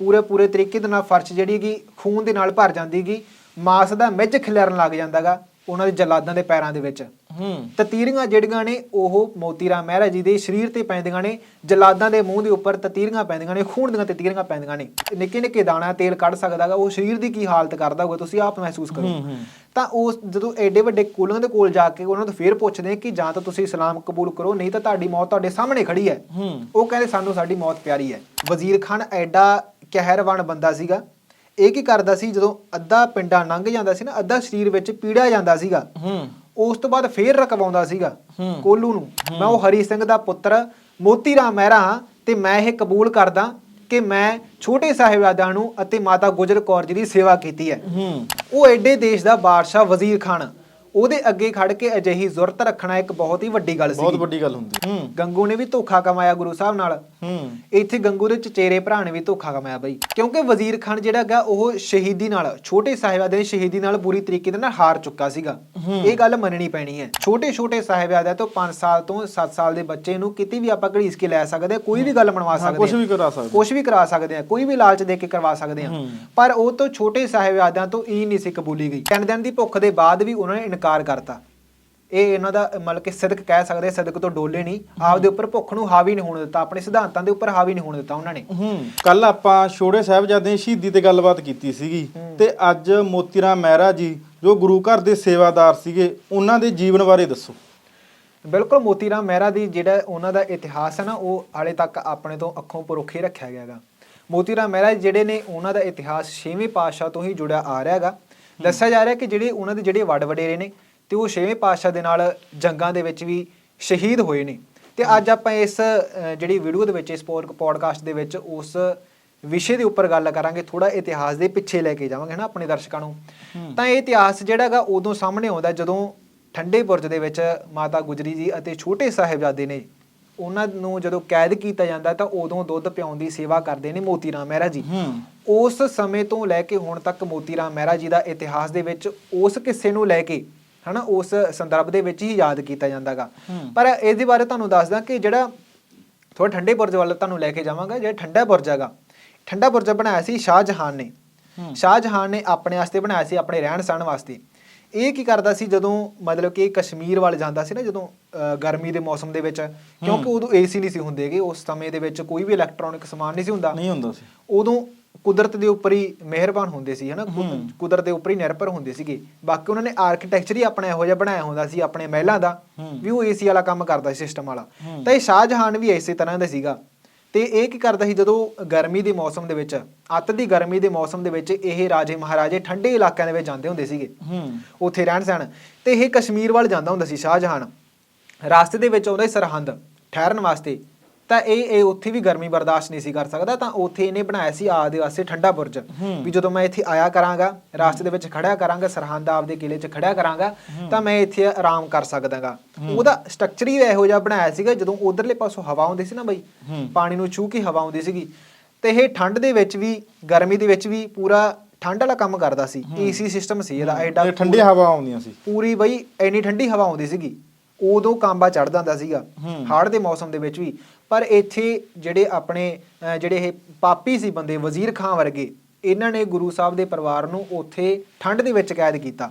ਪੂਰੇ ਪੂਰੇ ਤਰੀਕੇ ਦੇ ਨਾਲ ਫਰਸ਼ ਜਿਹੜੀ ਹੈਗੀ, ਖੂਨ ਦੇ ਨਾਲ ਭਰ ਜਾਂਦੀ ਹੈਗੀ, ਮਾਸ ਦਾ ਮਿੱਝ ਖਿਲਰਨ ਲੱਗ ਜਾਂਦਾਗਾ। ਉਹਨਾਂ ਦੇ ਜਲਾਦਾਂ ਦੇ ਪੈਰਾਂ ਦੇ ਵਿੱਚ। ਹੂੰ। ਤਤੀਰੀਆਂ ਜਿਹੜੀਆਂ ਨੇ ਉਹ ਮੋਤੀ ਰਾਮ ਮਹਿਰਾ ਜੀ ਦੇ ਸਰੀਰ ਤੇ ਪੈਂਦੀਆਂ ਨੇ ਜਲਾਦਾਂ ਦੇ ਮੂੰਹ ਦੇ ਉੱਪਰ ਤਤੀਰੀਆਂ ਪੈਂਦੀਆਂ ਨੇ ਖੂਨ ਦੀਆਂ ਤਤੀਰੀਆਂ ਪੈਂਦੀਆਂ ਨੇ। ਨਿੱਕੇ ਨਿੱਕੇ ਦਾਣਾ ਤੇਲ ਕੱਢ ਸਕਦਾਗਾ ਉਹ ਸਰੀਰ ਦੀ ਕੀ ਹਾਲਤ ਕਰਦਾ ਹੋਊਗਾ ਤੁਸੀਂ ਆਪ ਮਹਿਸੂਸ ਕਰੋ। ਤਾਂ ਉਸ ਜਦੋਂ ਐਡੇ ਵੱਡੇ ਕੁਲਾਂ ਦੇ ਕੋਲ ਜਾ ਕੇ ਉਹਨਾਂ ਤੋਂ ਫੇਰ ਪੁੱਛਦੇ ਕਿ ਜਾਂ ਤਾਂ ਤੁਸੀਂ ਇਸਲਾਮ ਕਬੂਲ ਕਰੋ ਨਹੀਂ ਤਾਂ ਤੁਹਾਡੀ ਮੌਤ ਤੁਹਾਡੇ ਸਾਹਮਣੇ ਖੜੀ ਹੈ। ਹੂੰ। ਉਹ ਕਹਿੰਦੇ ਸਾਨੂੰ ਸਾਡੀ ਮੌਤ ਪਿਆਰੀ ਹੈ। ਵਜ਼ੀਰ ਖਾਨ ਐਡਾ ਕਹਿਰਵਾਨ ਬੰਦਾ ਸੀਗਾ। ਇਹ ਕੀ ਕਰਦਾ ਸੀ ਜਦੋਂ ਅੱਧਾ ਪਿੰਡਾ ਲੰਘ ਜਾਂਦਾ ਸੀ ਨਾ ਅੱਧਾ ਸਰੀਰ ਵਿੱਚ ਪੀੜਿਆ ਜਾਂਦਾ ਸੀਗਾ ਹੂੰ। ਉਸ ਤੋਂ ਬਾਅਦ ਫੇਰ ਰਕਵਾਉਂਦਾ ਸੀਗਾ। ਕੋਲੂ ਨੂੰ। ਮੈਂ ਉਹ ਹਰੀ ਸਿੰਘ ਦਾ ਪੁੱਤਰ ਮੋਤੀ ਰਾਮ ਮਹਿਰਾ ਹਾਂ ਤੇ ਮੈਂ ਇਹ ਕਬੂਲ ਕਰਦਾ ਕਿ ਮੈਂ ਛੋਟੇ ਸਾਹਿਬਜ਼ਾਦਿਆਂ ਨੂੰ ਅਤੇ ਮਾਤਾ ਗੁਜਰ ਕੌਰ ਜੀ ਦੀ ਸੇਵਾ ਕੀਤੀ ਹੈ। ਹੂੰ। ਉਹ ਐਡੇ ਦੇਸ਼ ਦਾ ਬਾਦਸ਼ਾਹ ਵਜ਼ੀਰ ਖਾਨ। ਉਹਦੇ ਅੱਗੇ ਖੜ ਕੇ ਅਜਿਹੀ ਜ਼ੁਰਤ ਰੱਖਣਾ ਇੱਕ ਬਹੁਤ ਹੀ ਵੱਡੀ ਗੱਲ ਬਹੁਤ ਸੀ ਵੱਡੀ ਗੱਲ ਹੁੰਦੀ। ਹੂੰ ਗੰਗੂ ਨੇ ਵੀ ਧੋਖਾ ਕਮਾਇਆ ਗੁਰੂ ਸਾਹਿਬ ਨਾਲ। ਹੂੰ। ਇੱਥੇ ਗੰਗੂ ਦੇ ਚਚੇਰੇ ਭਰਾ ਨੇ ਵੀ ਧੋਖਾ ਕਮਾਇਆ ਬਈ। ਕਿਉਂਕਿ ਵਜ਼ੀਰ ਖਾਨ ਜਿਹੜਾ ਹੈਗਾ ਉਹ ਸ਼ਹੀਦੀ ਨਾਲ ਛੋਟੇ ਸਾਹਿਬਜ਼ਾਦੇ ਦੀ ਸ਼ਹੀਦੀ ਨਾਲ ਪੂਰੀ ਤਰੀਕੇ ਦੇ ਨਾਲ ਹਾਰ ਚੁੱਕਾ ਸੀਗਾ। ਇਹ ਗੱਲ ਮੰਨਣੀ ਪੈਣੀ ਹੈ। ਛੋਟੇ ਛੋਟੇ ਸਾਹਿਬਜ਼ਾਦਿਆਂ ਤੋਂ 5 ਸਾਲ ਤੋਂ 7 ਸਾਲ ਦੇ ਬੱਚੇ ਨੂੰ ਕਿਤੇ ਵੀ ਆਪਾਂ ਘੜੀਸ ਕੇ ਲੈ ਸਕਦੇ ਹਾਂ ਕੋਈ ਵੀ ਗੱਲ ਬਣਵਾ ਹਾਂ ਸਕਦੇ ਕੁਝ ਹਾਂ। ਵੀ ਕਰਾ ਸਕਦੇ ਕੁਝ ਵੀ ਕਰਾ ਸਕਦੇ ਆ ਕੋਈ ਵੀ ਲਾਲਚ ਦੇ ਕੇ ਕਰਵਾ ਸਕਦੇ ਆ। ਪਰ ਉਹ ਤੋਂ ਛੋਟੇ ਸਾਹਿਬਜ਼ਾਦਿਆਂ ਤੋਂ ਇਹ ਨਹੀਂ ਸੀ ਕਬੂਲੀ ਗਈ। ਤਿੰਨ ਦਿਨ ਦੀ ਭੁੱਖ ਦੇ ਬਾਅਦ ਵੀ ਉਹਨਾਂ ਨੇ ਇਨਕਾਰ ਕਰਤਾ। ਇਹ ਇਹਨਾਂ ਦਾ ਮਤਲਬ ਕਿ ਸਦਕ ਕਹਿ ਸਕਦੇ ਸਦਕ ਤੋਂ ਡੋਲੇ ਨਹੀਂ। ਆਪਦੇ ਉੱਪਰ ਭੁੱਖ ਨੂੰ ਹਾਵੀ ਨਹੀਂ ਹੋਣ ਦਿੱਤਾ ਆਪਣੇ ਸਿਧਾਂਤਾਂ ਦੇ ਉੱਪਰ ਹਾਵੀ ਨਹੀਂ ਹੋਣ ਦਿੱਤਾ ਉਹਨਾਂ ਨੇ। ਕੱਲ ਆਪਾਂ ਛੋੜੇ ਸਾਹਿਬਜ਼ਾਦੇ ਸ਼ਹੀਦੀ ਤੇ ਗੱਲਬਾਤ ਕੀਤੀ ਸੀਗੀ ਤੇ ਅੱਜ ਮੋਤੀਰਾਮ ਮਹਿਰਾ ਜੀ ਜੋ ਗੁਰੂ ਘਰ ਦੇ ਸੇਵਾਦਾਰ ਸੀਗੇ ਉਹਨਾਂ ਦੇ ਜੀਵਨ ਬਾਰੇ ਦੱਸੋ। ਬਿਲਕੁਲ ਮੋਤੀ ਰਾਮ ਮਹਿਰਾ ਦੀ ਜਿਹੜਾ ਉਹਨਾਂ ਦਾ ਇਤਿਹਾਸ ਹੈ ਨਾ ਉਹ ਹਾਲੇ ਤੱਕ ਆਪਣੇ ਤੋਂ ਅੱਖੋਂ ਪਰੋਖੇ ਰੱਖਿਆ ਗਿਆ ਹੈਗਾ। ਮੋਤੀ ਰਾਮ ਮਹਿਰਾ ਜਿਹੜੇ ਨੇ ਉਹਨਾਂ ਦਾ ਇਤਿਹਾਸ 6ਵੇਂ ਪਾਤਸ਼ਾਹ ਤੋਂ ਹੀ ਜੁੜਿਆ ਆ ਰਿਹਾ ਹੈਗਾ। ਦੱਸਿਆ ਜਾ ਰਿਹਾ ਕਿ ਜਿਹੜੇ ਉਹਨਾਂ ਦੇ ਜਿਹੜੇ ਵੱਡ ਵਡੇਰੇ ਨੇ ਤੇ ਉਹ 6ਵੇਂ ਪਾਤਸ਼ਾਹ ਦੇ ਨਾਲ ਜੰਗਾਂ ਦੇ ਵਿੱਚ ਵੀ ਸ਼ਹੀਦ ਹੋਏ ਨੇ। ਤੇ ਅੱਜ ਆਪਾਂ ਇਸ ਜਿਹੜੀ ਵੀਡੀਓ ਦੇ ਵਿੱਚ ਇਸ ਪੋਡਕਾਸਟ ਦੇ ਵਿੱਚ ਉਸ ਵਿਸ਼ੇ ਦੇ ਉੱਪਰ ਗੱਲ ਕਰਾਂਗੇ ਥੋੜਾ ਇਤਿਹਾਸ ਦੇ ਪਿੱਛੇ ਲੈ ਕੇ ਜਾਵਾਂਗੇ ਹਨਾ ਆਪਣੇ ਦਰਸ਼ਕਾਂ ਨੂੰ। ਤਾਂ ਇਹ ਇਤਿਹਾਸ ਜਿਹੜਾ ਹੈਗਾ ਉਦੋਂ ਸਾਹਮਣੇ ਆਉਂਦਾ ਜਦੋਂ ਠੰਡੇ ਬੁਰਜ ਦੇ ਵਿੱਚ ਮਾਤਾ ਗੁਜਰੀ ਜੀ ਅਤੇ ਛੋਟੇ ਸਾਹਿਬਜ਼ਾਦੇ ਨੇ ਉਹਨਾਂ ਨੂੰ ਜਦੋਂ ਕੈਦ ਕੀਤਾ ਜਾਂਦਾ ਤਾਂ ਉਦੋਂ ਦੁੱਧ ਪਿਆਉਣ ਦੀ ਸੇਵਾ ਕਰਦੇ ਨੇ ਮੋਤੀ ਰਾਮ ਮਹਿਰਾ ਜੀ। ਉਸ ਸਮੇਂ ਤੋਂ ਲੈ ਕੇ ਹੁਣ ਤੱਕ ਮੋਤੀ ਰਾਮ ਮਹਿਰਾ ਜੀ ਦਾ ਇਤਿਹਾਸ ਦੇ ਵਿੱਚ ਉਸ ਕਿੱਸੇ ਨੂੰ ਲੈ ਕੇ ਹਨਾ ਉਸ ਸੰਦਰਭ ਦੇ ਵਿੱਚ ਹੀ ਯਾਦ ਕੀਤਾ ਜਾਂਦਾਗਾ। ਪਰ ਇਹਦੇ ਬਾਰੇ ਤੁਹਾਨੂੰ ਦੱਸਦਾ ਕਿ ਜਿਹੜਾ ਥੋੜਾ ਠੰਡੇ ਬੁਰਜ ਵੱਲ ਤੁਹਾਨੂੰ ਲੈ ਕੇ ਜਾਵਾਂਗਾ ਜਿਹੜਾ ਠੰਡਾ ਬੁਰਜ ਹੈਗਾ ਠੰਡਾ ਬੁਰਜ ਬਣਾਇਆ ਸੀ ਸ਼ਾਹਜਹਾਨ ਨੇ। ਹੂੰ। ਸ਼ਾਹਜਹਾਨ ਨੇ ਆਪਣੇ ਵਾਸਤੇ ਬਣਾਇਆ ਸੀ ਆਪਣੇ ਰਹਿਣ ਸਹਿਣ ਵਾਸਤੇ। ਇਹ ਕੀ ਕਰਦਾ ਸੀ ਜਦੋਂ ਮਤਲਬ ਕਿ ਕਸ਼ਮੀਰ ਵੱਲ ਜਾਂਦਾ ਸੀ ਨਾ ਜਦੋਂ ਗਰਮੀ ਦੇ ਮੌਸਮ ਦੇ ਵਿੱਚ ਕਿਉਂਕਿ ਉਦੋਂ ਏਸੀ ਨਹੀਂ ਸੀ ਹੁੰਦੇਗੇ ਉਸ ਸਮੇਂ ਦੇ ਵਿੱਚ ਕੋਈ ਵੀ ਇਲੈਕਟ੍ਰੋਨਿਕ ਸਮਾਨ ਨਹੀਂ ਸੀ ਹੁੰਦਾ। ਨਹੀਂ ਹੁੰਦਾ ਸੀ। ਉਦੋਂ ਕੁਦਰਤ ਦੇ ਉੱਪਰ ਹੀ ਮਿਹਰਬਾਨ ਹੁੰਦੇ ਸੀ ਹਨਾ। ਕੁਦਰਤ ਦੇ ਉੱਪਰ ਹੀ ਨਿਰਭਰ ਹੁੰਦੇ ਸੀਗੇ। ਬਾਕੀ ਉਹਨਾਂ ਨੇ ਆਰਕੀਟੈਕਚਰ ਹੀ ਆਪਣਾ ਇਹੋ ਜਿਹਾ ਬਣਾਇਆ ਹੁੰਦਾ ਸੀ ਆਪਣੇ ਮਹਿਲਾਂ ਦਾ। ਵੀ ਉਹ ਏਸੀ ਵਾਲਾ ਕੰਮ ਕਰਦਾ ਸੀ ਸਿਸਟਮ ਵਾਲਾ। ਤਾਂ ਇਹ ਸ਼ਾਹਜਹਾਨ ਵੀ ਇਸੇ ਤਰ੍ਹਾਂ ਦਾ ਸੀਗਾ। ਤੇ ਇਹ ਕੀ ਕਰਦਾ ਸੀ ਜਦੋਂ ਗਰਮੀ ਦੇ ਮੌਸਮ ਦੇ ਵਿੱਚ ਅੱਤ ਦੀ ਗਰਮੀ ਦੇ ਮੌਸਮ ਦੇ ਵਿੱਚ ਇਹ ਰਾਜੇ ਮਹਾਰਾਜੇ ਠੰਡੇ ਇਲਾਕਿਆਂ ਦੇ ਵਿੱਚ ਜਾਂਦੇ ਹੁੰਦੇ ਸੀਗੇ। ਹੂੰ। ਉੱਥੇ ਰਹਿਣ ਸਹਿਣ। ਤੇ ਇਹ ਕਸ਼ਮੀਰ ਵੱਲ ਜਾਂਦਾ ਹੁੰਦਾ ਸੀ ਸ਼ਾਹਜਹਾਨ। ਰਾਸਤੇ ਦੇ ਵਿੱਚ ਆਉਂਦਾ ਸੀ ਸਰਹੰਦ ਠਹਿਰਨ ਵਾਸਤੇ। ਤਾਂ ਇਹ ਇਹ ਉੱਥੇ ਵੀ ਗਰਮੀ ਬਰਦਾਸ਼ਤ ਨਹੀਂ ਸੀ ਕਰ ਸਕਦਾ ਤਾਂ ਉੱਥੇ ਇਹਨੇ ਬਣਾਇਆ ਸੀ ਆਪਦੇ ਵਾਸਤੇ ਠੰਡਾ ਬੁਰਜ। ਵੀ ਜਦੋਂ ਮੈਂ ਇੱਥੇ ਆਇਆ ਕਰਾਂਗਾ ਰਾਸਤੇ ਦੇ ਵਿੱਚ ਖੜਿਆ ਕਰਾਂਗਾ ਸਰਹੰਦ ਆਪਦੇ ਕਿਲੇ 'ਚ ਖੜਿਆ ਕਰਾਂਗਾ ਤਾਂ ਮੈਂ ਇੱਥੇ ਆਰਾਮ ਕਰ ਸਕਦਾਗਾ ਉਹਦਾ ਸਟਰਕਚਰ ਹੀ ਇਹੋ ਜਿਹਾ ਬਣਾਇਆ ਸੀਗਾ ਜਦੋਂ ਉਧਰਲੇ ਪਾਸੋਂ ਹਵਾ ਆਉਂਦੀ ਸੀ ਨਾ ਬਈ। ਪਾਣੀ ਨੂੰ ਛੂ ਕੇ ਹਵਾ ਆਉਂਦੀ ਸੀਗੀ ਤੇ ਇਹ ਠੰਡ ਦੇ ਵਿੱਚ ਵੀ ਗਰਮੀ ਦੇ ਵਿੱਚ ਵੀ ਪੂਰਾ ਠੰਡ ਵਾਲਾ ਕੰਮ ਕਰਦਾ ਸੀ ਏਸੀ ਸਿਸਟਮ ਸੀ ਇਹਦਾ ਐਡਾ ਠੰਡੀ ਹਵਾ ਆਉਂਦੀਆਂ ਸੀ ਪੂਰੀ ਬਈ ਇੰਨੀ ਠੰਡੀ ਹਵਾ ਆਉਂਦੀ ਸੀਗੀ ਉਦੋਂ ਕਾਂਬਾ ਚੜ ਜਾਂਦਾ ਸੀਗਾ। ਹਾੜ ਦੇ ਮੌਸਮ ਦੇ ਵਿੱਚ ਵੀ ਪਰ ਇੱਥੇ ਜਿਹੜੇ ਆਪਣੇ ਜਿਹੜੇ ਇਹ ਪਾਪੀ ਸੀ ਬੰਦੇ ਵਜ਼ੀਰ ਖਾਨ ਵਰਗੇ ਇਹਨਾਂ ਨੇ ਗੁਰੂ ਸਾਹਿਬ ਦੇ ਪਰਿਵਾਰ ਨੂੰ ਉੱਥੇ ਠੰਡ ਦੇ ਵਿੱਚ ਕੈਦ ਕੀਤਾ।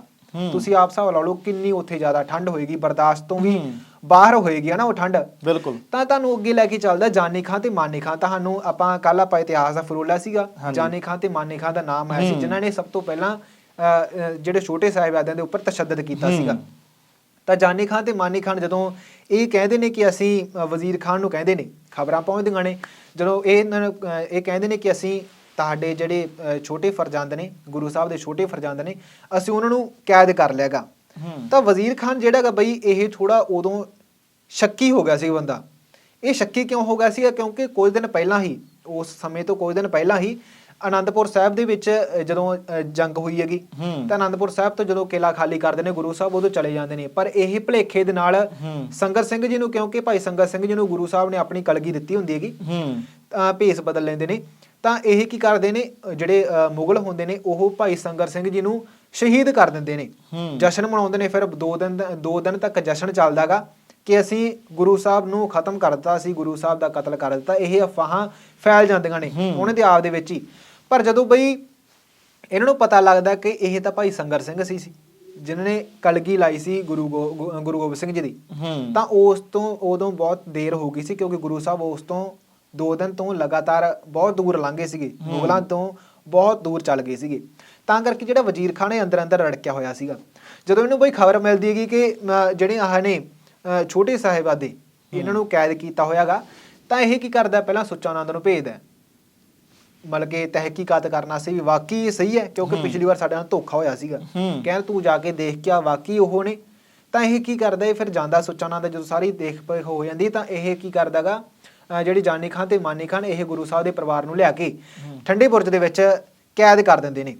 ਤੁਸੀਂ ਆਪ ਹਿਸਾਬ ਲਾ ਲਓ ਕਿੰਨੀ ਉੱਥੇ ਜ਼ਿਆਦਾ ਠੰਡ ਹੋਏਗੀ ਬਰਦਾਸ਼ਤ ਤੋਂ ਵੀ। ਬਾਹਰ ਹੋਏਗੀ ਹਨਾ ਉਹ ਠੰਡ ਬਿਲਕੁਲ ਤਾਂ ਤੁਹਾਨੂੰ ਅੱਗੇ ਲੈ ਕੇ ਚੱਲਦਾ ਜਾਨੀ ਖਾਂ ਤੇ ਮਾਨੀ ਖਾਂ ਤੁਹਾਨੂੰ ਆਪਾਂ ਕੱਲ ਆਪਾਂ ਇਤਿਹਾਸ ਦਾ ਫਰੋਲਾ ਸੀਗਾ। ਜਾਨੀ ਖਾਂ ਤੇ ਮਾਨੀ ਖਾਂ ਦਾ ਨਾਮ ਆਇਆ ਸੀ। ਜਿਨ੍ਹਾਂ ਨੇ ਸਭ ਤੋਂ ਪਹਿਲਾਂ ਜਿਹੜੇ ਛੋਟੇ ਸਾਹਿਬਜ਼ਾਦਿਆਂ ਦੇ ਉੱਪਰ ਤਸ਼ੱਦਦ ਕੀਤਾ। ਸੀਗਾ ਤਾਂ ਜਾਨੀ ਖਾਨ ਤੇ ਮਾਨੀ ਖਾਨ ਜਦੋਂ ਇਹ ਕਹਿੰਦੇ ਨੇ ਕਿ ਅਸੀਂ ਵਜ਼ੀਰ ਖਾਨ ਨੂੰ ਕਹਿੰਦੇ ਨੇ ਖਬਰਾਂ ਪਹੁੰਚਦੀਆਂ ਨੇ ਜਦੋਂ ਇਹ ਇਹਨਾਂ ਨੂੰ, ਅ, ਇਹ ਕਹਿੰਦੇ ਨੇ ਕਿ ਅਸੀਂ ਤੁਹਾਡੇ ਜਿਹੜੇ ਛੋਟੇ ਫਰਜ਼ੰਦ ਨੇ ਗੁਰੂ ਸਾਹਿਬ ਦੇ ਛੋਟੇ ਫਰਜ਼ੰਦ ਨੇ ਅਸੀਂ ਉਹਨਾਂ ਨੂੰ ਕੈਦ ਕਰ ਲਿਆਗਾ ਤਾਂ ਵਜ਼ੀਰ ਖਾਨ ਜਿਹੜਾ ਹੈਗਾ ਬਈ ਇਹ ਥੋੜਾ ਉਦੋਂ ਸ਼ੱਕੀ ਹੋ ਗਿਆ ਸੀ ਬੰਦਾ। ਇਹ ਸ਼ੱਕੀ ਕਿਉਂ ਹੋ ਗਿਆ ਸੀ ਕਿਉਂਕਿ ਕੁਝ ਦਿਨ ਪਹਿਲਾਂ ਹੀ ਉਸ ਸਮੇਂ ਤੋਂ ਕੁਝ ਦਿਨ ਪਹਿਲਾਂ ਹੀ ਆਨੰਦਪੁਰ ਸਾਹਿਬ ਦੇ ਵਿੱਚ ਜਦੋਂ ਜੰਗ ਹੋਈ ਹੈਗੀ। ਤਾਂ ਆਨੰਦਪੁਰ ਸਾਹਿਬ ਤੋਂ ਜਦੋਂ ਕਿਲਾ ਖਾਲੀ ਕਰਦੇ ਨੇ ਗੁਰੂ ਸਾਹਿਬ ਉਦੋਂ ਚਲੇ ਜਾਂਦੇ ਨੇ ਪਰ ਇਹ ਭਲੇਖੇ ਦੇ ਨਾਲ। ਸੰਗਤ ਸਿੰਘ ਜੀ ਨੂੰ ਕਿਉਂਕਿ ਭਾਈ ਸੰਗਤ ਸਿੰਘ ਜੀ ਨੂੰ ਗੁਰੂ ਸਾਹਿਬ ਨੇ ਆਪਣੀ ਕਲਗੀ ਦਿੱਤੀ ਹੁੰਦੀ ਹੈਗੀ ਤਾਂ ਭੇਸ ਬਦਲ ਲੈਂਦੇ ਨੇ ਤਾਂ ਇਹ ਕੀ ਕਰਦੇ ਨੇ ਜਿਹੜੇ ਮੁਗਲ ਹੁੰਦੇ ਨੇ ਉਹ ਭਾਈ ਸੰਗਤ ਸਿੰਘ ਜੀ ਨੂੰ ਸ਼ਹੀਦ ਕਰ ਦਿੰਦੇ ਨੇ। ਜਸ਼ਨ ਮਨਾਉਂਦੇ ਨੇ ਫਿਰ ਦੋ ਦਿਨ ਦੋ ਦਿਨ ਤੱਕ ਜਸ਼ਨ ਚੱਲਦਾਗਾ ਕਿ ਅਸੀਂ ਗੁਰੂ ਸਾਹਿਬ ਨੂੰ ਖਤਮ ਕਰ ਦਿੱਤਾ ਸੀ ਗੁਰੂ ਸਾਹਿਬ ਦਾ ਕਤਲ ਕਰ ਦਿੱਤਾ ਇਹ ਅਫਵਾਹਾਂ ਫੈਲ ਜਾਂਦੀਆਂ ਨੇ। ਉਹਨਾਂ ਦੇ ਆਪ ਦੇ ਵਿੱਚ ਹੀ ਪਰ ਜਦੋਂ ਬਈ ਇਹਨਾਂ ਨੂੰ ਪਤਾ ਲੱਗਦਾ ਕਿ ਇਹ ਤਾਂ ਭਾਈ ਸੰਗਰ ਸਿੰਘ ਸੀ ਸੀ ਜਿਨ੍ਹਾਂ ਨੇ ਕਲਗੀ ਲਾਈ ਸੀ ਗੁਰੂ ਗੁਰੂ ਗੋਬਿੰਦ ਸਿੰਘ ਜੀ ਦੀ ਤਾਂ ਉਸ ਤੋਂ ਉਦੋਂ ਬਹੁਤ ਦੇਰ ਹੋ ਗਈ ਸੀ ਕਿਉਂਕਿ ਗੁਰੂ ਸਾਹਿਬ ਉਸ ਤੋਂ ਦੋ ਦਿਨ ਤੋਂ ਲਗਾਤਾਰ ਬਹੁਤ ਦੂਰ ਲੰਘੇ ਸੀਗੇ। ਮੁਗਲਾਂ ਤੋਂ ਬਹੁਤ ਦੂਰ ਚੱਲ ਗਏ ਸੀਗੇ। ਤਾਂ ਕਰਕੇ ਜਿਹੜਾ ਵਜ਼ੀਰ ਖਾਨ ਇਹ ਅੰਦਰ ਅੰਦਰ ਰੜਕਿਆ ਹੋਇਆ ਸੀਗਾ। ਜਦੋਂ ਇਹਨੂੰ ਬਈ ਖਬਰ ਮਿਲਦੀ ਹੈਗੀ ਕਿ ਜਿਹੜੇ ਆਹ ਨੇ ਛੋਟੇ ਸਾਹਿਬਾਦੇ ਇਹਨਾਂ ਨੂੰ ਕੈਦ ਕੀਤਾ ਹੋਇਆਗਾ ਤਾਂ ਇਹ ਕੀ ਕਰਦਾ ਪਹਿਲਾਂ ਸੁੱਚਾ ਆਨੰਦ ਨੂੰ ਭੇਜਦਾ ਹੈ। ਮਤਲਬ ਕਿ ਤਹਿਕੀਕਾਤ ਕਰਨਾ ਸੀ ਵੀ ਵਾਕਈ ਇਹ ਸਹੀ ਹੈ ਕਿਉਂਕਿ ਹੂੰ। ਪਿਛਲੀ ਵਾਰ ਸਾਡੇ ਨਾਲ ਧੋਖਾ ਹੋਇਆ ਸੀਗਾ ਹੂੰ। ਕਹਿੰਦਾ ਤੂੰ ਜਾ ਕੇ ਦੇਖ ਕੇ ਆ ਵਾਕਈ ਉਹ ਨੇ ਤਾਂ ਇਹ ਕੀ ਕਰਦਾ ਇਹ ਫਿਰ ਜਾਂਦਾ ਸੁੱਚਾਨੰਦ ਜਦੋਂ ਸਾਰੀ ਦੇਖ ਪਰਖ ਹੋ ਜਾਂਦੀ ਤਾਂ ਇਹ ਕੀ ਕਰਦਾਗਾ ਜਿਹੜੀ ਜਾਨੀ ਖਾਨ ਤੇ ਮਾਨੀ ਖਾਨ ਇਹ ਗੁਰੂ ਸਾਹਿਬ ਦੇ ਪਰਿਵਾਰ ਨੂੰ ਲਿਆ ਕੇ ਹੂੰ। ਠੰਡੇ ਬੁਰਜ ਦੇ ਵਿੱਚ ਕੈਦ ਕਰ ਦਿੰਦੇ ਨੇ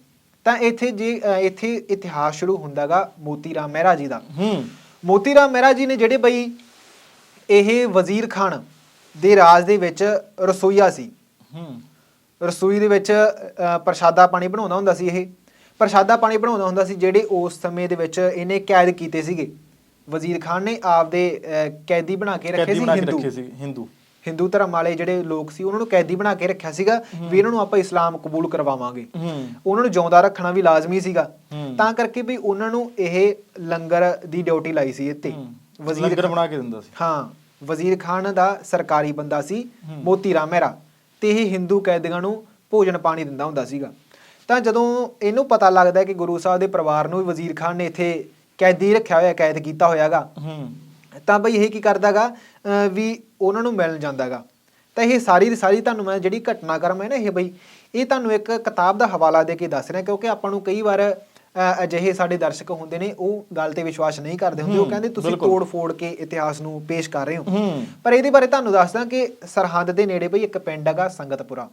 ਤਾਂ ਇੱਥੇ ਜੀ ਇੱਥੇ ਇਤਿਹਾਸ ਸ਼ੁਰੂ ਹੁੰਦਾਗਾ ਮੋਤੀ ਰਾਮ ਮਹਿਰਾ ਜੀ ਦਾ ਹੂੰ ਮੋਤੀ ਰਾਮ ਮਹਿਰਾ ਜੀ ਨੇ ਜਿਹੜੇ ਬਈ ਇਹ ਵਜ਼ੀਰ ਖਾਨ ਦੇ ਰਾਜ ਦੇ ਵਿੱਚ ਰਸੋਈਆ ਸੀ ਹੂੰ ਰਸੋਈ ਦੇ ਵਿੱਚ ਪ੍ਰਸ਼ਾਦਾ ਪਾਣੀ ਬਣਾਉਂਦਾ ਹੁੰਦਾ ਸੀ ਇਹ। ਪ੍ਰਸ਼ਾਦਾ ਪਾਣੀ ਬਣਾਉਂਦਾ ਹੁੰਦਾ ਸੀ ਜਿਹੜੇ ਉਸ ਸਮੇਂ ਦੇ ਵਿੱਚ ਇਹਨੇ ਕੈਦ ਕੀਤੇ ਸੀਗੇ। ਵਜ਼ੀਰ ਖਾਨ ਨੇ ਆਪਦੇ ਕੈਦੀ ਬਣਾ ਕੇ ਰੱਖੇ ਸੀ ਹਿੰਦੂ। ਹਿੰਦੂ। ਧਰਮ ਵਾਲੇ ਜਿਹੜੇ ਲੋਕ ਸੀ ਉਹਨਾਂ ਨੂੰ ਕੈਦੀ ਬਣਾ ਕੇ ਰੱਖਿਆ ਸੀਗਾ ਵੀ ਇਹਨਾਂ ਨੂੰ ਆਪਾਂ ਇਸਲਾਮ ਕਬੂਲ ਕਰਵਾਵਾਂਗੇ। ਉਹਨਾਂ ਨੂੰ ਜਿਉਂਦਾ ਰੱਖਣਾ ਵੀ ਲਾਜ਼ਮੀ ਸੀਗਾ। ਤਾਂ ਕਰਕੇ ਵੀ ਉਹਨਾਂ ਨੂੰ ਇਹ ਲੰਗਰ ਦੀ ਡਿਊਟੀ ਲਾਈ ਸੀ ਇੱਥੇ। ਵਜ਼ੀਰ ਬਣਾ ਕੇ ਦਿੰਦਾ ਸੀ। ਹਾਂ ਵਜ਼ੀਰ ਖਾਨ ਦਾ ਸਰਕਾਰੀ ਬੰਦਾ ਸੀ। ਮੋਤੀ ਰਾਮ ਮਹਿਰਾ। ਤੇ ਇਹ ਹਿੰਦੂ ਕੈਦੀਆਂ ਨੂੰ ਭੋਜਨ ਪਾਣੀ ਦਿੰਦਾ ਹੁੰਦਾ ਸੀਗਾ। ਤਾਂ ਜਦੋਂ ਇਹਨੂੰ ਪਤਾ ਲੱਗਦਾ ਕਿ ਗੁਰੂ ਸਾਹਿਬ ਦੇ ਪਰਿਵਾਰ ਨੂੰ ਵੀ ਵਜ਼ੀਰ ਖਾਨ ਨੇ ਇੱਥੇ ਕੈਦੀ ਰੱਖਿਆ ਹੋਇਆ ਕੈਦ ਕੀਤਾ ਹੋਇਆਗਾ ਹੂੰ। ਤਾਂ ਬਈ ਇਹ ਕੀ ਕਰਦਾਗਾ? ਵੀ ਉਹਨਾਂ ਨੂੰ ਮਿਲਣ ਜਾਂਦਾਗਾ। ਤਾਂ ਇਹ ਸਾਰੀ ਦੀ ਸਾਰੀ ਤੁਹਾਨੂੰ ਮੈਂ ਜਿਹੜੀ ਘਟਨਾਕ੍ਰਮ ਹੈ ਨਾ ਇਹ ਬਈ ਇਹ ਤੁਹਾਨੂੰ ਇੱਕ ਕਿਤਾਬ ਦਾ ਹਵਾਲਾ ਦੇ ਕੇ ਦੱਸ ਰਿਹਾ ਕਿਉਂਕਿ ਆਪਾਂ ਨੂੰ ਕਈ ਵਾਰ ਅਜਿਹੇ ਸਾਡੇ ਦਰਸ਼ਕ ਹੁੰਦੇ ਨੇ ਉਹ ਗੱਲ ਤੇ ਵਿਸ਼ਵਾਸ ਨਹੀਂ ਕਰਦੇ ਹੁੰਦੇ ਉਹ ਕਹਿੰਦੇ ਤੁਸੀਂ। ਤੋੜ ਫੋੜ ਕੇ ਇਤਿਹਾਸ ਨੂੰ ਪੇਸ਼ ਕਰ ਰਹੇ ਹੋ। ਪਰ ਇਹਦੇ ਬਾਰੇ ਤੁਹਾਨੂੰ ਦੱਸਦਾ ਕਿ ਸਰਹੰਦ ਦੇ ਨੇੜੇ ਬਈ ਇੱਕ ਪਿੰਡ ਹੈਗਾ ਸੰਗਤਪੁਰਾ।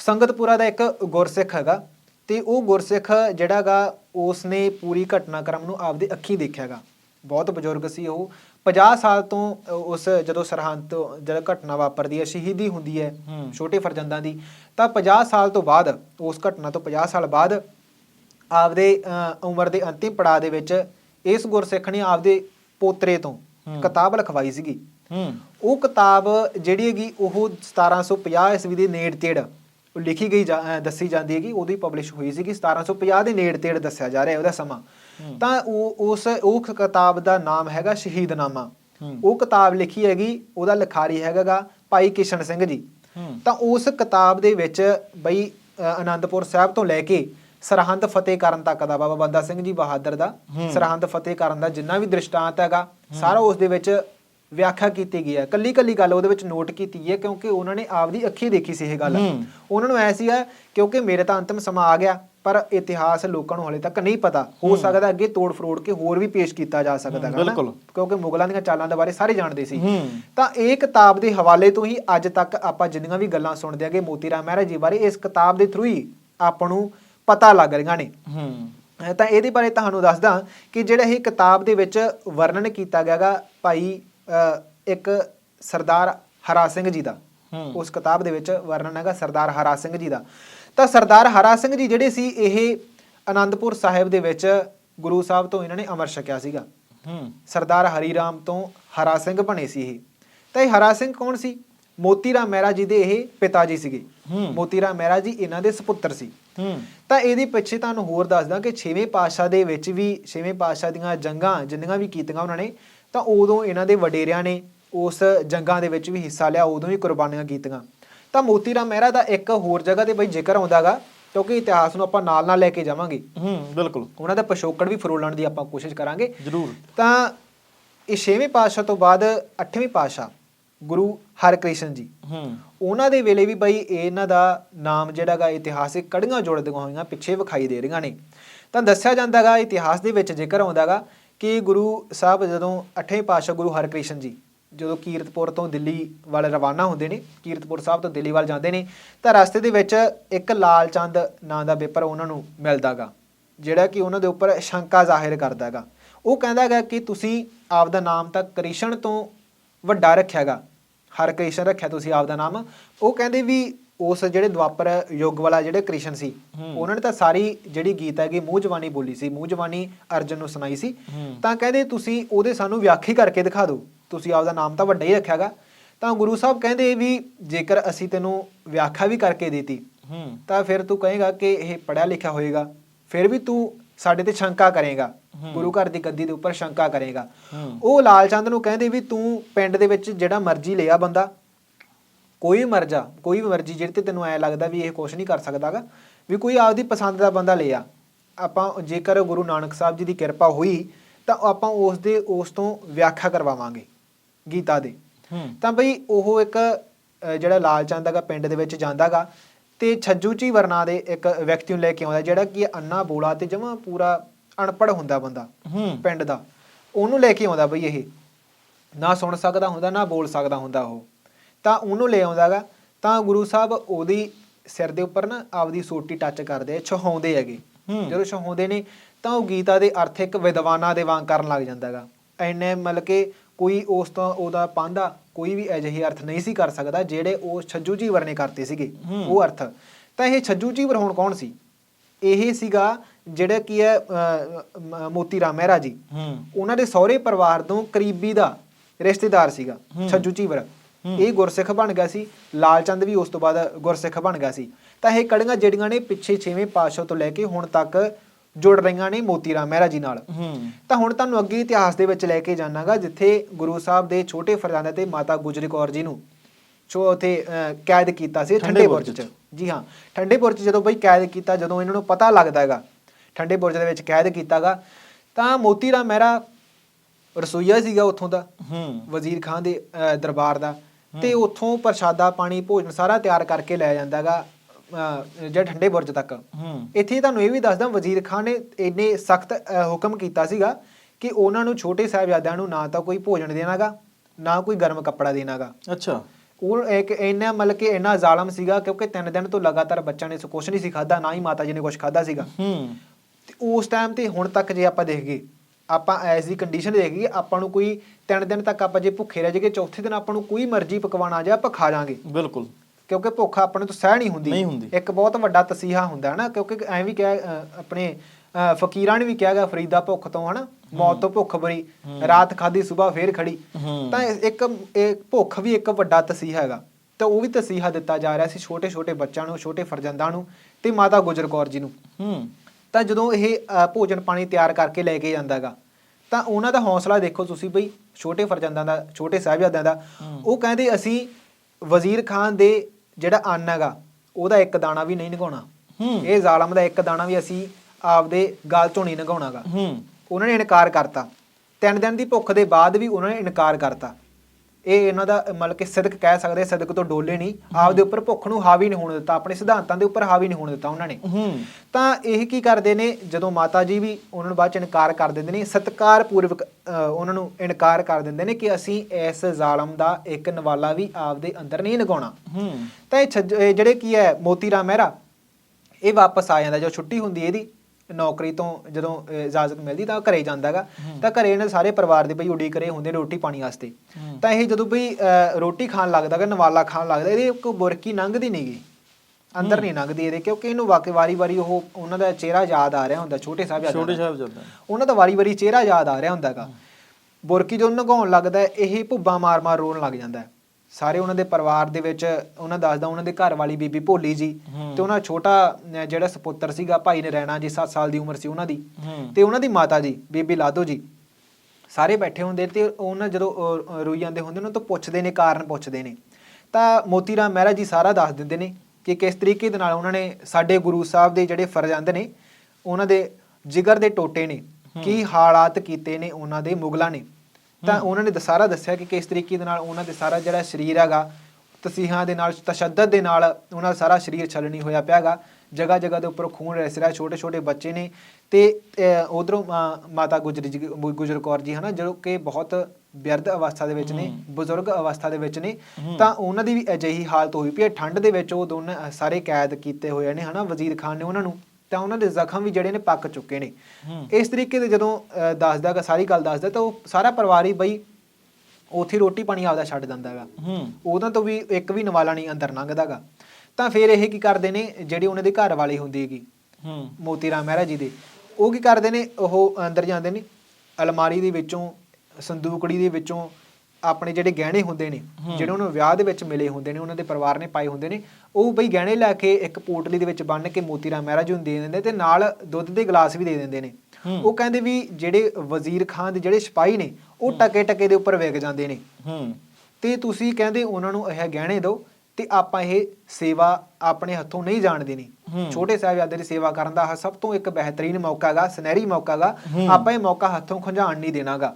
ਸੰਗਤਪੁਰਾ ਦਾ ਇੱਕ ਗੁਰਸਿੱਖ ਹੈਗਾ ਤੇ ਉਹ ਗੁਰਸਿੱਖ ਜਿਹੜਾਗਾ ਉਸ ਨੇ ਪੂਰੀ ਘਟਨਾਕ੍ਰਮ ਨੂੰ ਆਪਦੇ ਅੱਖੀ ਦੇਖਿਆਗਾ ਬਹੁਤ ਬਜ਼ੁਰਗ ਸੀ ਉਹ। 50 ਸਾਲ ਤੋਂ ਉਸ ਜਦੋਂ ਸਰਹੰਦ ਤੋਂ ਜਦੋਂ ਘਟਨਾ ਵਾਪਰਦੀ ਹੈ ਸ਼ਹੀਦੀ ਹੁੰਦੀ ਹੂੰ। ਛੋਟੇ ਫਰਜ਼ੰਦਾਂ ਦੀ ਤਾਂ 50 ਸਾਲ ਤੋਂ ਬਾਅਦ ਉਸ ਘਟਨਾ ਤੋਂ 50 ਸਾਲ ਬਾਅਦ ਆਪਦੇ ਉਮਰ ਦੇ ਅੰਤਿਮ ਪੜਾਅ ਦੇ ਵਿੱਚ ਇਸ ਗੁਰਸਿੱਖ ਨੇ ਆਪਦੇ ਪੋਤਰੇ ਤੋਂ। ਕਿਤਾਬ ਲਿਖਵਾਈ ਸੀਗੀ। ਉਹ ਕਿਤਾਬ ਜਿਹੜੀ ਹੈਗੀ ਉਹ 1750 ਈਸਵੀ ਦੇ ਨੇੜ ਤੇੜ ਲਿਖੀ ਗਈ ਦੱਸੀ ਜਾਂਦੀ ਹੈਗੀ ਹੀ ਪਬਲਿਸ਼ ਹੋਈ ਸੀਗੀ। 1750 ਦੇ ਨੇੜ ਤੇੜ ਦੱਸਿਆ ਜਾ ਰਿਹਾ ਉਹਦਾ ਸਮਾਂ। ਤਾਂ ਉਹ ਉਸ ਉਹ ਕਿਤਾਬ ਦਾ ਨਾਮ ਹੈਗਾ ਸ਼ਹੀਦਨਾਮਾ। ਉਹ ਕਿਤਾਬ ਲਿਖੀ ਹੈਗੀ ਉਹਦਾ ਲਿਖਾਰੀ ਹੈਗਾਗਾ ਭਾਈ ਕਿਸ਼ਨ ਸਿੰਘ ਜੀ। ਤਾਂ ਉਸ ਕਿਤਾਬ ਦੇ ਵਿੱਚ ਬਈ ਅ, ਆਨੰਦਪੁਰ ਸਾਹਿਬ ਤੋਂ ਲੈ ਕੇ ਸਰਹੰਦ ਫਤਿਹ ਕਰਨ ਤੱਕ ਦਾ ਬਾਬਾ ਬੰਦਾ ਸਿੰਘ ਜੀ ਬਹਾਦਰ ਦਾ। ਸਰਹੰਦ ਫਤਿਹ ਕਰਨ ਦਾ ਜਿੰਨਾ ਵੀ ਦ੍ਰਿਸ਼ਟਾਂਤ ਹੈਗਾ ਸਾਰਾ ਉਸ ਦੇ ਵਿੱਚ ਵਿਆਖਿਆ ਕੀਤੀ ਗਈ ਹੈ ਕੱਲੀ ਕੱਲੀ ਗੱਲ ਉਹਦੇ ਵਿੱਚ ਨੋਟ ਕੀਤੀ ਹੈ ਕਿਉਂਕਿ ਉਹਨਾਂ ਨੇ ਆਪਦੀ ਅੱਖੀ ਦੇਖੀ ਸੀ ਇਹ ਗੱਲ। ਉਹਨਾਂ ਨੂੰ ਐਸੀ ਹੈ ਕਿਉਂਕਿ ਮੇਰੇ ਤਾਂ ਅੰਤਿਮ ਸਮਾਂ ਆ ਗਿਆ ਪਰ ਇਤਿਹਾਸ ਲੋਕਾਂ ਨੂੰ ਹਲੇ ਤੱਕ ਨਹੀਂ ਪਤਾ ਹੋ ਸਕਦਾ ਅੱਗੇ ਤੋੜ ਫਰੋੜ ਕੇ ਹੋਰ ਵੀ ਪੇਸ਼ ਕੀਤਾ ਜਾ ਸਕਦਾ ਹੂੰ। ਕਿਉਂਕਿ ਮੁਗਲਾਂ ਦੀਆਂ ਚਾਲਾਂ ਦੇ ਬਾਰੇ ਸਾਰੇ ਜਾਣਦੇ ਸੀ। ਤਾਂ ਇਹ ਕਿਤਾਬ ਦੇ ਹਵਾਲੇ ਤੋਂ ਹੀ ਅੱਜ ਤੱਕ ਆਪਾਂ ਜਿੰਨੀਆਂ ਵੀ ਗੱਲਾਂ ਸੁਣਦੇ ਆਗੇ ਮੋਤੀ ਰਾਮ ਮਹਿਰਾ ਜੀ ਬਾਰੇ ਇਸ ਕਿਤਾਬ ਦੇ ਥਰੂ ਹੀ ਆਪਾਂ ਨੂੰ ਪਤਾ ਲੱਗ ਰਹੀਆਂ ਨੇ। ਹੂੰ। ਤਾਂ ਇਹਦੇ ਬਾਰੇ ਤੁਹਾਨੂੰ ਦੱਸਦਾ ਕਿ ਜਿਹੜਾ ਇਹ ਕਿਤਾਬ ਦੇ ਵਿੱਚ ਵਰਣਨ ਕੀਤਾ ਗਿਆਗਾ ਭਾਈ ਇੱਕ ਸਰਦਾਰ ਹਰਾ ਸਿੰਘ ਜੀ ਦਾ। ਹੂੰ। ਉਸ ਕਿਤਾਬ ਦੇ ਵਿੱਚ ਵਰਣਨ ਹੈਗਾ ਸਰਦਾਰ ਹਰਾ ਸਿੰਘ ਜੀ ਦਾ। ਤਾਂ ਸਰਦਾਰ ਹਰਾ ਸਿੰਘ ਜੀ ਜਿਹੜੇ ਸੀ ਇਹ ਆਨੰਦਪੁਰ ਸਾਹਿਬ ਦੇ ਵਿੱਚ ਗੁਰੂ ਸਾਹਿਬ ਤੋਂ ਇਹਨਾਂ ਨੇ ਅਮਰ ਛਕਿਆ ਸੀਗਾ। ਹੂੰ। ਸਰਦਾਰ ਹਰੀ ਰਾਮ ਤੋਂ ਹਰਾ ਸਿੰਘ ਬਣੇ ਸੀ ਇਹ। ਤਾਂ ਇਹ ਹਰਾ ਸਿੰਘ ਕੌਣ ਸੀ? ਮੋਤੀ ਰਾਮ ਮਹਿਰਾ ਜੀ ਦੇ ਇਹ ਪਿਤਾ ਜੀ ਸੀਗੇ। ਮੋਤੀ ਰਾਮ ਮਹਿਰਾ ਜੀ ਇਹਨਾਂ ਦੇ ਸੁਪੁੱਤਰ ਸੀ। ਤਾਂ ਇਹਦੇ ਪਿੱਛੇ ਤੁਹਾਨੂੰ ਹੋਰ ਦੱਸਦਾ ਕਿ 6ਵੇਂ ਪਾਤਸ਼ਾਹ ਦੇ ਵਿੱਚ ਵੀ 6ਵੇਂ ਪਾਤਸ਼ਾਹ ਦੀਆਂ ਜੰਗਾਂ ਜਿੰਨੀਆਂ ਵੀ ਕੀਤੀਆਂ ਉਹਨਾਂ ਨੇ ਤਾਂ ਉਦੋਂ ਇਹਨਾਂ ਦੇ ਵਡੇਰਿਆਂ ਨੇ ਉਸ ਜੰਗਾਂ ਦੇ ਵਿੱਚ ਵੀ ਹਿੱਸਾ ਲਿਆ ਉਦੋਂ ਵੀ ਕੁਰਬਾਨੀਆਂ ਕੀਤੀਆਂ। ਤਾਂ ਮੋਤੀ ਰਾਮ ਮਹਿਰਾ ਦਾ ਇੱਕ ਹੋਰ ਜਗ੍ਹਾ ਤੇ ਬਈ ਜ਼ਿਕਰ ਆਉਂਦਾਗਾ ਕਿਉਂਕਿ ਇਤਿਹਾਸ ਨੂੰ ਆਪਾਂ ਨਾਲ ਨਾਲ ਲੈ ਕੇ ਜਾਵਾਂਗੇ। ਹੂੰ ਬਿਲਕੁਲ। ਉਹਨਾਂ ਦਾ ਪਿਛੋਕੜ ਵੀ ਫਰੋਲਣ ਦੀ ਆਪਾਂ ਕੋਸ਼ਿਸ਼ ਕਰਾਂਗੇ। ਜ਼ਰੂਰ। ਤਾਂ ਇਹ 6ਵੇਂ ਪਾਤਸ਼ਾਹ ਤੋਂ ਬਾਅਦ 8ਵੇਂ ਪਾਤਸ਼ਾਹ ਗੁਰੂ ਹਰਕ੍ਰਿਸ਼ਨ ਜੀ। ਹੂੰ। ਉਹਨਾਂ ਦੇ ਵੇਲੇ ਵੀ ਬਈ ਇਹਨਾਂ ਦਾ ਨਾਮ ਜਿਹੜਾਗਾ ਇਤਿਹਾਸਿਕ ਕੜੀਆਂ ਜੁੜਦੀਆਂ ਹੋਈਆਂ ਪਿੱਛੇ ਵਿਖਾਈ ਦੇ ਰਹੀਆਂ ਨੇ। ਤਾਂ ਦੱਸਿਆ ਜਾਂਦਾਗਾ ਇਤਿਹਾਸ ਦੇ ਵਿੱਚ ਜ਼ਿਕਰ ਆਉਂਦਾਗਾ ਕਿ ਗੁਰੂ ਸਾਹਿਬ ਜਦੋਂ 8ਵੇਂ ਪਾਤਸ਼ਾਹ ਗੁਰੂ ਹਰਕ੍ਰਿਸ਼ਨ ਜੀ ਜਦੋਂ ਕੀਰਤਪੁਰ ਤੋਂ ਦਿੱਲੀ ਵੱਲ ਰਵਾਨਾ ਹੁੰਦੇ ਨੇ ਕੀਰਤਪੁਰ ਸਾਹਿਬ ਤੋਂ ਦਿੱਲੀ ਵੱਲ ਜਾਂਦੇ ਨੇ ਤਾਂ ਰਸਤੇ ਦੇ ਵਿੱਚ ਇੱਕ ਲਾਲ ਚੰਦ ਨਾਂ ਦਾ ਪੇਪਰ ਉਹਨਾਂ ਨੂੰ ਮਿਲਦਾਗਾ ਜਿਹੜਾ ਕਿ ਉਹਨਾਂ ਦੇ ਉੱਪਰ ਸ਼ੰਕਾ ਜ਼ਾਹਿਰ ਕਰਦਾਗਾ ਉਹ ਕਹਿੰਦਾਗਾ ਕਿ ਤੁਸੀਂ ਆਪਦਾ ਨਾਮ ਤਾਂ ਕ੍ਰਿਸ਼ਨ ਤੋਂ ਵੱਡਾ ਰੱਖਿਆਗਾ ਹਰ ਕ੍ਰਿਸ਼ਨ ਰੱਖਿਆ ਤੁਸੀਂ ਆਪਦਾ ਨਾਮ। ਉਹ ਕਹਿੰਦੇ ਵੀ ਉਸ ਜਿਹੜੇ ਦੁਆਪਰ ਯੁੱਗ ਵਾਲਾ ਜਿਹੜੇ ਕ੍ਰਿਸ਼ਨ ਸੀ ਉਹਨਾਂ ਨੇ ਤਾਂ ਸਾਰੀ ਜਿਹੜੀ ਗੀਤ ਹੈਗੀ ਮੂੰਹ ਜਵਾਨੀ ਬੋਲੀ ਸੀ ਮੂੰਹ ਜਵਾਨੀ ਅਰਜਨ ਨੂੰ ਸੁਣਾਈ ਸੀ। ਤਾਂ ਕਹਿੰਦੇ ਤੁਸੀਂ ਉਹਦੇ ਸਾਨੂੰ ਵਿਆਖੀ ਕਰਕੇ ਦਿਖਾ ਦਿਓ। ਤੁਸੀਂ ਆਪਦਾ ਨਾਮ ਤਾਂ ਵੱਡਾ ਹੀ ਰੱਖਿਆਗਾ ਤਾਂ ਗੁਰੂ ਸਾਹਿਬ ਕਹਿੰਦੇ ਵੀ ਜੇਕਰ ਅਸੀਂ ਤੈਨੂੰ ਵਿਆਖਿਆ ਵੀ ਕਰਕੇ ਦੇਤੀ ਤਾਂ ਫਿਰ ਤੂੰ ਕਹੇਗਾ ਕਿ ਇਹ ਪੜਿਆ ਲਿਖਿਆ ਹੋਏਗਾ। ਫਿਰ ਵੀ ਤੂੰ ਸਾਡੇ ਤੇ ਸ਼ੰਕਾ ਕਰੇਗਾ। ਗੁਰੂ ਘਰ ਦੀ ਗੱਦੀ ਦੇ ਉੱਪਰ ਸ਼ੰਕਾ ਕਰੇਗਾ। ਉਹ ਲਾਲ ਚੰਦ ਨੂੰ ਕਹਿੰਦੇ ਵੀ ਤੂੰ ਪਿੰਡ ਦੇ ਵਿੱਚ ਜਿਹੜਾ ਮਰਜ਼ੀ ਲਿਆ ਬੰਦਾ। ਕੋਈ ਵੀ ਮਰ ਜਾ ਕੋਈ ਵੀ ਮਰਜ਼ੀ ਜਿਹੜੇ ਤੇ ਤੈਨੂੰ ਐ ਲੱਗਦਾ ਵੀ ਇਹ ਕੁਝ ਨਹੀਂ ਕਰ ਸਕਦਾਗਾ ਵੀ ਕੋਈ ਆਪਦੀ ਪਸੰਦ ਦਾ ਬੰਦਾ ਲਿਆ ਆਪਾਂ ਜੇਕਰ ਗੁਰੂ ਨਾਨਕ ਸਾਹਿਬ ਜੀ ਦੀ ਕਿਰਪਾ ਹੋਈ ਤਾਂ ਆਪਾਂ ਉਸ ਦੇ ਉਸ ਤੋਂ ਵਿਆਖਿਆ ਕਰਵਾਵਾਂਗੇ ਗੀਤਾ ਦੇ। ਤਾਂ ਬਈ ਉਹ ਇੱਕ ਜਿਹੜਾ ਲਾਲ ਚੰਦ ਹੈਗਾ ਪਿੰਡ ਦੇ ਵਿੱਚ ਜਾਂਦਾਗਾ ਤੇ ਛੱਜੂ ਜੀ ਵਰਨਾ ਦੇ ਇੱਕ ਵਿਅਕਤੀ ਨੂੰ ਲੈ ਕੇ ਆਉਂਦਾ ਜਿਹੜਾ ਕਿ ਅੰਨਾ ਬੋਲਾ ਤੇ ਜਮਾ ਪੂਰਾ ਅਨਪੜ੍ਹ ਹੁੰਦਾ ਬੰਦਾ ਪਿੰਡ ਦਾ ਉਹਨੂੰ ਲੈ ਕੇ ਆਉਂਦਾ ਬਈ ਇਹ। ਨਾ ਸੁਣ ਸਕਦਾ ਹੁੰਦਾ ਨਾ ਬੋਲ ਸਕਦਾ ਹੁੰਦਾ ਉਹ। ਤਾਂ ਉਹਨੂੰ ਲੈ ਆਉਂਦਾਗਾ ਤਾਂ ਗੁਰੂ ਸਾਹਿਬ ਉਹਦੀ ਸਿਰ ਦੇ ਉੱਪਰ ਨਾ ਆਪਦੀ ਸੋਟੀ ਟੱਚ ਕਰਦੇ ਛਹਾਉਂਦੇ ਹੈਗੇ। ਜਦੋਂ ਛਹਾਉਂਦੇ ਨੇ ਤਾਂ ਉਹ ਗੀਤਾ ਦੇ ਅਰਥ ਇੱਕ ਵਿਦਵਾਨਾਂ ਦੇ ਵਾਂਗ ਕਰਨ ਲੱਗ ਜਾਂਦਾਗਾ ਐਨੇ ਮਤਲਬ ਕਿ ਕੋਈ ਉਸ ਤੋਂ ਉਹਦਾ ਪਾਂਦਾ ਕੋਈ ਵੀ ਅਜਿਹੇ ਅਰਥ ਨਹੀਂ ਸੀ ਕਰ ਸਕਦਾ ਜਿਹੜੇ ਉਹ ਛੱਜੂ ਜੀ ਵਰਨੇ ਕਰਤੇ ਸੀਗੇ। ਉਹ ਅਰਥ। ਤਾਂ ਇਹ ਛੱਜੂ ਜੀ ਵਰ ਹੁਣ ਕੌਣ ਸੀ? ਇਹ ਸੀਗਾ ਜਿਹੜਾ ਕੀ ਹੈ ਮੋਤੀ ਰਾਮ ਮਹਿਰਾ ਜੀ ਉਹਨਾਂ ਦੇ ਸਹੁਰੇ ਪਰਿਵਾਰ ਤੋਂ ਕਰੀਬੀ ਦਾ ਰਿਸ਼ਤੇਦਾਰ ਸੀਗਾ। ਛੱਜੂ ਚੀਵਰ। ਇਹ ਗੁਰਸਿੱਖ ਬਣ ਗਿਆ ਸੀ ਲਾਲ ਚੰਦ ਵੀ ਉਸ ਤੋਂ ਬਾਅਦ ਗੁਰਸਿੱਖ ਬਣ ਗਿਆ ਸੀ। ਤਾਂ ਇਹ ਕੜੀਆਂ ਜਿਹੜੀਆਂ ਨੇ ਪਿੱਛੇ 6ਵੇਂ ਪਾਤਸ਼ਾਹ ਤੋਂ ਲੈ ਕੇ ਹੁਣ ਤੱਕ ਜੁੜ ਰਹੀਆਂ ਨੇ ਮੋਤੀ ਰਾਮ ਮਹਿਰਾ ਜੀ ਨਾਲ। ਤਾਂ ਹੁਣ ਤੁਹਾਨੂੰ ਅੱਗੇ ਇਤਿਹਾਸ ਦੇ ਵਿੱਚ ਲੈ ਕੇ ਜਾਣਾਗਾ ਜਿੱਥੇ ਗੁਰੂ ਸਾਹਿਬ ਦੇ ਛੋਟੇ ਫਰਜ਼ਾਦੇ ਤੇ ਮਾਤਾ ਗੁਜਰੀ ਕੌਰ ਜੀ ਨੂੰ ਜੋ ਉਥੇ ਕੈਦ ਕੀਤਾ ਸੀ ਠੰਡੇ ਬੁਰਜ ਚ। ਜੀ ਹਾਂ ਠੰਡੇ ਬੁਰਜ 'ਚ ਜਦੋਂ ਬਈ ਕੈਦ ਕੀਤਾ ਜਦੋਂ ਇਹਨਾਂ ਨੂੰ ਪਤਾ ਲੱਗਦਾ ਹੈਗਾ ਠੰਡੇ ਬੁਰਜ ਦੇ ਵਿੱਚ ਕੈਦ ਕੀਤਾਗਾ ਤਾਂ ਮੋਤੀ ਰਾਮ ਮਹਿਰਾ ਰਸੋਈਆ ਸੀਗਾ ਉੱਥੋਂ ਦਾ ਹੂੰ। ਵਜ਼ੀਰ ਖਾਨ ਦੇ ਦਰਬਾਰ ਦਾ। ਤੇ ਉੱਥੋਂ ਪ੍ਰਸ਼ਾਦਾ ਪਾਣੀ ਭੋਜਨ ਸਾਰਾ ਤਿਆਰ ਕਰਕੇ ਲੈ ਜਾਂਦਾਗਾ ਜਿਹੜਾ ਠੰਡੇ ਬੁਰਜ ਤੱਕ। ਹੂੰ। ਇੱਥੇ ਤੁਹਾਨੂੰ ਇਹ ਵੀ ਦੱਸਦਾ ਵਜ਼ੀਰ ਖਾਨ ਨੇ ਇੰਨੇ ਸਖਤ ਹੁਕਮ ਕੀਤਾ ਸੀਗਾ ਕਿ ਉਹਨਾਂ ਨੂੰ ਛੋਟੇ ਸਾਹਿਬਜ਼ਾਦਿਆਂ ਨੂੰ ਨਾ ਤਾਂ ਕੋਈ ਭੋਜਨ ਦੇਣਾਗਾ ਨਾ ਕੋਈ ਗਰਮ ਕੱਪੜਾ ਦੇਣਾਗਾ। ਅੱਛਾ। ਉਹ ਇੱਕ ਇੰਨਾ ਮਤਲਬ ਕਿ ਇੰਨਾ ਜ਼ਾਲਮ ਸੀਗਾ ਕਿਉਂਕਿ ਤਿੰਨ ਦਿਨ ਤੋਂ ਲਗਾਤਾਰ ਬੱਚਾ ਨੇ ਕੁਛ ਨਹੀਂ ਸੀ ਖਾਦਾ ਨਾ ਹੀ ਮਾਤਾ ਜੀ ਨੇ ਕੁਛ ਖਾਦਾ ਸੀਗਾ। ਹੂੰ। ਉਸ ਟਾਈਮ ਤੇ ਹੁਣ ਤੱਕ ਜੇ ਆਪਾਂ ਦੇਖੀਏ ਆਪਾਂ ਐਸ ਦੀ ਕੰਡੀਸ਼ਨ ਦੇਖੀਏ ਆਪਾਂ ਨੂੰ ਕੋਈ ਤਿੰਨ ਦਿਨ ਤੱਕ ਆਪਾਂ ਜੇ ਭੁੱਖੇ ਰਹਿ ਜਾਈਏ ਚੌਥੇ ਦਿਨ ਆਪਾਂ ਨੂੰ ਕੋਈ ਮਰਜ਼ੀ ਪਕਵਾਨ ਆ ਜਾਏ ਆਪਾਂ ਖਾ ਜਾਾਂਗੇ। ਬਿਲਕੁਲ। ਕਿਉਂਕਿ ਭੁੱਖ ਆਪਣੇ ਤੋਂ ਸਹਿ ਨਹੀਂ ਹੁੰਦੀ। ਨਹੀਂ ਹੁੰਦੀ। ਇੱਕ ਬਹੁਤ ਵੱਡਾ ਤਸੀਹਾ ਹੁੰਦਾ ਹੈ ਨਾ ਕਿਉਂਕਿ ਐਂ ਵੀ ਕਿਹਾ ਆਪਣੇ ਫਕੀਰਾਂ ਨੇ ਵੀ ਕਿਹਾ ਗਿਆ ਫਰੀਦਾ ਭੁੱਖ ਤੋਂ ਹਨਾ? ਮੌਤ ਤੋਂ ਭੁੱਖ ਬਰੀ। ਰਾਤ ਖਾਦੀ ਸਵੇਰ ਫੇਰ ਖੜੀ। ਤਾਂ ਇੱਕ ਭੁੱਖ ਵੀ ਇੱਕ ਵੱਡਾ ਤਸੀਹਾ ਹੈਗਾ। ਤਾਂ ਉਹ ਵੀ ਤਸੀਹਾ ਦਿੱਤਾ ਜਾ ਰਿਹਾ ਸੀ ਛੋਟੇ ਛੋਟੇ ਬੱਚਿਆਂ ਨੂੰ ਛੋਟੇ ਫਰਜ਼ੰਦਾਂ ਨੂੰ ਤੇ ਮਾਤਾ ਗੁਜਰ ਕੌਰ ਜੀ ਨੂੰ। ਹੂੰ। ਤਾਂ ਜਦੋਂ ਇਹ ਭੋਜਨ ਪਾਣੀ ਤਿਆਰ ਕਰਕੇ ਲੈ ਕੇ ਜਾਂਦਾਗਾ ਤਾਂ ਉਹਨਾਂ ਦਾ ਹੌਸਲਾ ਦੇਖੋ ਤੁਸੀਂ ਬਈ ਛੋਟੇ ਫਰਜ਼ੰਦਾਂ ਦਾ ਛੋਟੇ ਸਾਹਿਬਜ਼ਾਦਿਆਂ ਦਾ ਉਹ ਕਹਿੰਦੇ ਅਸੀਂ ਵਜ਼ੀਰ ਖਾਨ ਦੇ ਜਿਹੜਾ ਅੰਨ ਹੈਗਾ ਉਹਦਾ ਇੱਕ ਦਾਣਾ ਵੀ ਨਹੀਂ ਨਿਗਾਉਣਾ। ਇਹ ਜ਼ਾਲਮ ਦਾ ਇੱਕ ਦਾਣਾ ਵੀ ਅਸੀਂ ਆਪਦੇ ਗਲ ਚੋਂ ਨਹੀਂ ਨਿਗਾਉਣਾਗਾ ਉਹਨਾਂ ਨੇ ਇਨਕਾਰ ਕਰਤਾ। ਤਿੰਨ ਦਿਨ ਦੀ ਭੁੱਖ ਦੇ ਬਾਅਦ ਵੀ ਉਹਨਾਂ ਨੇ ਇਨਕਾਰ ਕਰਤਾ। ਇਹ ਇਹਨਾਂ ਦਾ ਮਤਲਬ ਕਿ ਸਿਦਕ ਕਹਿ ਸਕਦੇ ਸਿਦਕ ਤੋਂ ਡੋਲੇ ਨਹੀਂ। ਆਪਦੇ ਉੱਪਰ ਭੁੱਖ ਨੂੰ ਹਾਵੀ ਨਹੀਂ ਹੋਣ ਦਿੱਤਾ। ਆਪਣੇ ਸਿਧਾਂਤਾਂ ਦੇ ਉੱਪਰ ਹਾਵੀ ਨਹੀਂ ਹੋਣ ਦਿੱਤਾ ਉਹਨਾਂ ਨੇ। ਤਾਂ ਇਹ ਕੀ ਕਰਦੇ ਨੇ ਜਦੋਂ ਮਾਤਾ ਜੀ ਵੀ ਉਹਨਾਂ ਨੂੰ ਬਾਅਦ ਚ ਇਨਕਾਰ ਕਰ ਦਿੰਦੇ ਨੇ ਸਤਿਕਾਰਪੂਰਵਕ ਅ, ਉਹਨਾਂ ਨੂੰ ਇਨਕਾਰ ਕਰ ਦਿੰਦੇ ਨੇ ਕਿ ਅਸੀਂ ਇਸ ਜ਼ਾਲਮ ਦਾ ਇੱਕ ਨਵਾਲਾ ਵੀ ਆਪਦੇ ਅੰਦਰ ਨਹੀਂ ਲਗਾਉਣਾ। ਹੂੰ। ਤਾਂ ਇਹ ਜਿਹੜੇ ਕੀ ਹੈ ਮੋਤੀ ਰਾਮ ਮਹਿਰਾ ਇਹ ਵਾਪਸ ਆ ਜਾਂਦਾ ਜਦੋਂ ਛੁੱਟੀ ਹੁੰਦੀ ਹੈ ਇਹਦੀ ਨੌਕਰੀ ਤੋਂ ਜਦੋਂ ਇਜਾਜ਼ਤ ਮਿਲਦੀ ਤਾਂ ਘਰੇ ਜਾਂਦਾਗਾ ਤਾਂ ਘਰੇ ਇਹਨਾਂ ਸਾਰੇ ਪਰਿਵਾਰ ਦੇ ਬਈ ਉਡੀ ਕਰੇ ਹੁੰਦੇ ਨੇ ਰੋਟੀ ਪਾਣੀ ਵਾਸਤੇ। ਤਾਂ ਇਹ ਜਦੋਂ ਬਈ ਰੋਟੀ ਖਾਣ ਲੱਗਦਾਗਾ ਨਵਾਲਾ ਖਾਣ ਲੱਗਦਾ ਇਹਦੇ ਇੱਕ ਬੁਰਕੀ ਲੰਘਦੀ ਨਹੀਂਗੀ ਅੰਦਰ ਨਹੀਂ ਲੰਘਦੀ ਇਹਦੇ ਕਿਉਂਕਿ ਇਹਨੂੰ ਵਾਕੇ ਵਾਰੀ-ਵਾਰੀ ਉਹ ਉਹਨਾਂ ਦਾ ਚਿਹਰਾ ਯਾਦ ਆ ਰਿਹਾ ਹੁੰਦਾ ਛੋਟੇ ਸਾਹਿਬ ਛੋਟੇ ਸਾਹਿਬ ਜਾਂਦਾ ਉਹਨਾਂ ਦਾ ਵਾਰੀ-ਵਾਰੀ ਚਿਹਰਾ ਯਾਦ ਆ ਰਿਹਾ ਹੁੰਦਾਗਾ ਬੁਰਕੀ ਜਦੋਂ ਨਗਾਉਣ ਲੱਗਦਾ ਇਹ ਭੁੱਬਾ ਮਾਰ-ਮਾਰ ਰੋਣ ਲੱਗ ਜਾਂਦਾ ਹੈ। ਸਾਰੇ ਉਹਨਾਂ ਦੇ ਪਰਿਵਾਰ ਦੇ ਵਿੱਚ ਉਹਨਾਂ ਦੱਸਦਾ ਉਹਨਾਂ ਦੇ ਘਰ ਵਾਲੀ ਬੀਬੀ ਭੋਲੀ ਜੀ। ਤੇ ਉਹਨਾਂ ਛੋਟਾ ਜਿਹੜਾ ਸਪੁੱਤਰ ਸੀਗਾ ਭਾਈ ਨੇ ਰਹਿਣਾ ਜੀ 7 ਸਾਲ ਦੀ ਉਮਰ ਸੀ ਉਹਨਾਂ ਦੀ। ਤੇ ਉਹਨਾਂ ਦੀ ਮਾਤਾ ਜੀ ਬੀਬੀ ਲਾਦੋ ਜੀ ਸਾਰੇ ਬੈਠੇ ਹੁੰਦੇ ਤੇ ਉਹਨਾਂ ਜਦੋਂ ਰੋਈ ਜਾਂਦੇ ਹੁੰਦੇ ਉਹਨਾਂ ਤੋਂ ਪੁੱਛਦੇ ਨੇ ਕਾਰਨ ਪੁੱਛਦੇ ਨੇ। ਤਾਂ ਮੋਤੀ ਰਾਮ ਮਹਿਰਾ ਜੀ ਸਾਰਾ ਦੱਸ ਦਿੰਦੇ ਨੇ ਕਿ ਕਿਸ ਤਰੀਕੇ ਦੇ ਨਾਲ ਉਹਨਾਂ ਨੇ ਸਾਡੇ ਗੁਰੂ ਸਾਹਿਬ ਦੇ ਜਿਹੜੇ ਫਰਜ਼ੰਦ ਨੇ ਉਹਨਾਂ ਦੇ ਜਿਗਰ ਦੇ ਟੋਟੇ ਨੇ ਕੀ ਹਾਲਾਤ ਕੀਤੇ ਨੇ ਉਹਨਾਂ ਦੇ ਮੁਗਲਾਂ ਨੇ। ਤਾਂ ਉਹਨਾਂ ਨੇ ਸਾਰਾ ਦੱਸਿਆ ਕਿ ਕਿਸ ਤਰੀਕੇ ਦੇ ਨਾਲ ਉਹਨਾਂ ਦੇ ਸਾਰਾ ਜਿਹੜਾ ਸਰੀਰ ਹੈਗਾ ਤਸੀਹਾਂ ਦੇ ਨਾਲ ਤਸ਼ੱਦਦ ਦੇ ਨਾਲ ਉਹਨਾਂ ਦਾ ਸਾਰਾ ਸਰੀਰ ਛਲਣੀ ਹੋਇਆ ਪਿਆਗਾ ਜਗ੍ਹਾ ਜਗ੍ਹਾ ਦੇ ਉੱਪਰ ਖੂਨ ਰਿਸ ਰਿਹਾ ਛੋਟੇ ਛੋਟੇ ਬੱਚੇ ਨੇ। ਤੇ ਉਧਰੋਂ ਮਾਤਾ ਗੁਜਰੀ ਗੁਜਰ ਕੌਰ ਜੀ ਹਨਾ ਜੋ ਕਿ ਬਹੁਤ ਬਿਰਧ ਅਵਸਥਾ ਦੇ ਵਿੱਚ ਨੇ ਬਜ਼ੁਰਗ ਅਵਸਥਾ ਦੇ ਵਿੱਚ ਨੇ। ਤਾਂ ਉਹਨਾਂ ਦੀ ਵੀ ਅਜਿਹੀ ਹਾਲਤ ਹੋਈ ਪਈ ਹੈ। ਠੰਡ ਦੇ ਵਿੱਚ ਉਹ ਦੋਨੇ ਸਾਰੇ ਕੈਦ ਕੀਤੇ ਹੋਏ ਨੇ ਹਨਾ ਵਜ਼ੀਰ ਖਾਨ ਨੇ ਉਹਨਾਂ ਨੂੰ। ਤਾਂ ਉਹਨਾਂ ਦੇ ਜ਼ਖਮ ਵੀ ਜਿਹੜੇ ਨੇ ਪੱਕ ਚੁੱਕੇ ਨੇ। ਇਸ ਤਰੀਕੇ ਦੇ ਜਦੋਂ ਅ, ਦੱਸਦਾ ਗਾ ਸਾਰੀ ਗੱਲ ਦੱਸਦਾ ਤਾਂ ਉਹ ਸਾਰਾ ਪਰਿਵਾਰ ਹੀ ਬਈ ਉੱਥੇ ਰੋਟੀ ਪਾਣੀ ਆਪਦਾ ਛੱਡ ਦਿੰਦਾ ਹੈਗਾ। ਉਹਨਾਂ ਤੋਂ ਵੀ ਇੱਕ ਵੀ ਨਵਾਲਾ ਨਹੀਂ ਅੰਦਰ ਲੰਘਦਾਗਾ ਤਾਂ ਫਿਰ ਇਹ ਕੀ ਕਰਦੇ ਨੇ ਜਿਹੜੀ ਉਹਨਾਂ ਦੀ ਘਰ ਵਾਲੀ ਹੁੰਦੀ ਹੈਗੀ ਹੂੰ। ਮੋਤੀ ਰਾਮ ਮਹਿਰਾ ਜੀ ਦੇ ਉਹ ਕੀ ਕਰਦੇ ਨੇ ਉਹ ਅੰਦਰ ਜਾਂਦੇ ਨੇ ਅਲਮਾਰੀ ਦੇ ਵਿੱਚੋਂ ਸੰਦੂਕੜੀ ਦੇ ਵਿੱਚੋਂ ਆਪਣੇ ਜਿਹੜੇ ਗਹਿਣੇ ਹੁੰਦੇ ਨੇ ਜਿਹੜੇ ਉਹਨਾਂ ਨੂੰ ਵਿਆਹ ਦੇ ਵਿੱਚ ਮਿਲੇ ਹੁੰਦੇ ਨੇ ਉਹਨਾਂ ਦੇ ਪਰਿਵਾਰ ਨੇ ਪਾਏ ਹੁੰਦੇ ਨੇ ਉਹ ਬਈ ਗਹਿਣੇ ਲੈ ਕੇ ਇੱਕ ਪੋਟਲੀ ਦੇ ਵਿੱਚ ਬੰਨ੍ਹ ਕੇ ਮੋਤੀ ਰਾਮ ਮਹਿਰਾ ਜੀ ਨੂੰ ਦੇ ਦਿੰਦੇ ਤੇ ਨਾਲ ਦੁੱਧ ਦੇ ਗਲਾਸ ਵੀ ਦੇ ਦਿੰਦੇ ਨੇ। ਉਹ ਕਹਿੰਦੇ ਵੀ ਜਿਹੜੇ ਵਜ਼ੀਰ ਖਾਨ ਦੇ ਜਿਹੜੇ ਸਿਪਾਹੀ ਨੇ ਉਹ ਟਕੇ ਟਕੇ ਦੇ ਉੱਪਰ ਵਿਕ ਜਾਂਦੇ ਨੇ। ਤੇ ਤੁਸੀਂ ਕਹਿੰਦੇ ਉਹਨਾਂ ਨੂੰ ਇਹ ਗਹਿਣੇ ਦਿਓ ਤੇ ਆਪਾਂ ਇਹ ਸੇਵਾ ਆਪਣੇ ਹੱਥੋਂ ਨਹੀਂ ਜਾਣ ਦੇਣੀ। ਛੋਟੇ ਸਾਹਿਬਜ਼ਾਦੇ ਦੀ ਸੇਵਾ ਕਰਨ ਦਾ ਸਭ ਤੋਂ ਇੱਕ ਬਿਹਤਰੀਨ ਮੌਕਾ ਗਾ ਸੁਨਹਿਰੀ ਮੌਕਾ ਗਾ ਹੂੰ। ਆਪਾਂ ਇਹ ਮੌਕਾ ਹੱਥੋਂ ਖੁੰਝਾਣ ਨਹੀਂ ਦੇਣਾਗਾ।